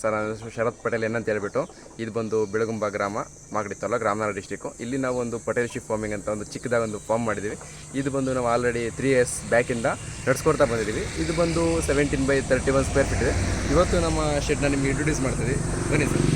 Sir ನನ್ನ ಶರತ್ ಪಟೇಲ್ ಏನಂತ ಹೇಳ್ಬಿಟ್ಟು ಇದು ಬಂದು ಬೆಳಗುಂಬ ಗ್ರಾಮ, ಮಾಗಡಿ ತಾಲೂಕು, ರಾಮನಗರ ಡಿಸ್ಟಿಕ್ಕು ಇಲ್ಲಿ ನಾವು ಒಂದು ಪಟೇಲ್ ಶಿಪ್ ಫಾರ್ಮಿಂಗ್ ಅಂತ ಒಂದು ಚಿಕ್ಕದಾಗ ಒಂದು ಫಾರ್ಮ್ ಮಾಡಿದ್ದೀವಿ. ಇದು ಬಂದು ನಾವು ಆಲ್ರೆಡಿ ತ್ರೀ ಇಯರ್ಸ್ ಬ್ಯಾಕಿಂದ ನಡ್ಸ್ಕೊಡ್ತಾ ಬಂದಿದ್ದೀವಿ. ಇದು ಬಂದು seventeen by thirty one square feet ಇದೆ. ಇವತ್ತು ನಮ್ಮ ಶೆಡ್ನ ನಿಮಗೆ ಇಂಟ್ರೊಡ್ಯೂಸ್ ಮಾಡ್ತೀವಿ ಬನ್ನಿ ಸರ್.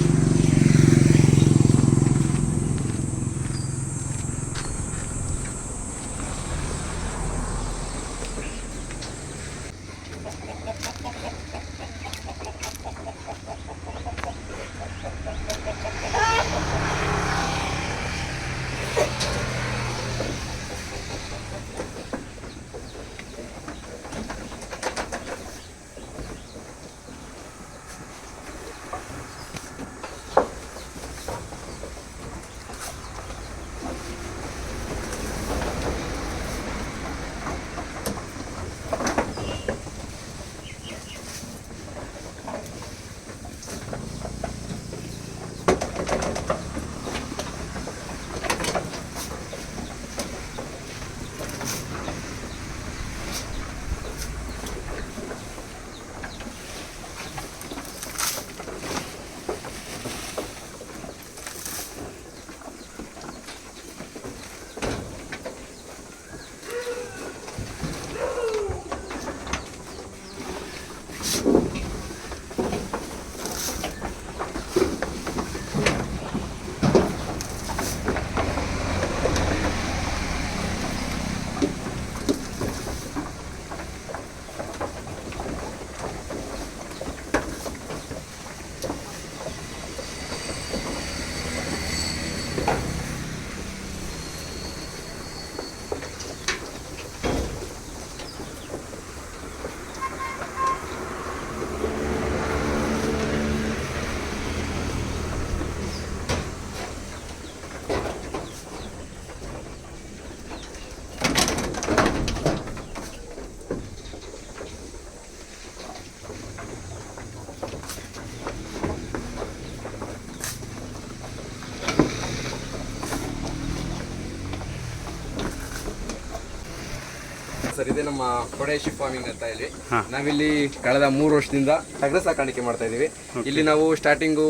ಇದೆ ನಮ್ಮ ಕೊಡೇಶಿ ಫಾರ್ಮಿಂಗ್ ಅಂತ ಇಲ್ಲಿ ನಾವಿಲ್ಲಿ ಕಳೆದ ಮೂರು ವರ್ಷದಿಂದ ಟಗರ ಸಾಕಾಣಿಕೆ ಮಾಡ್ತಾ ಇದೀವಿ ಇಲ್ಲಿ ನಾವು ಸ್ಟಾರ್ಟಿಂಗು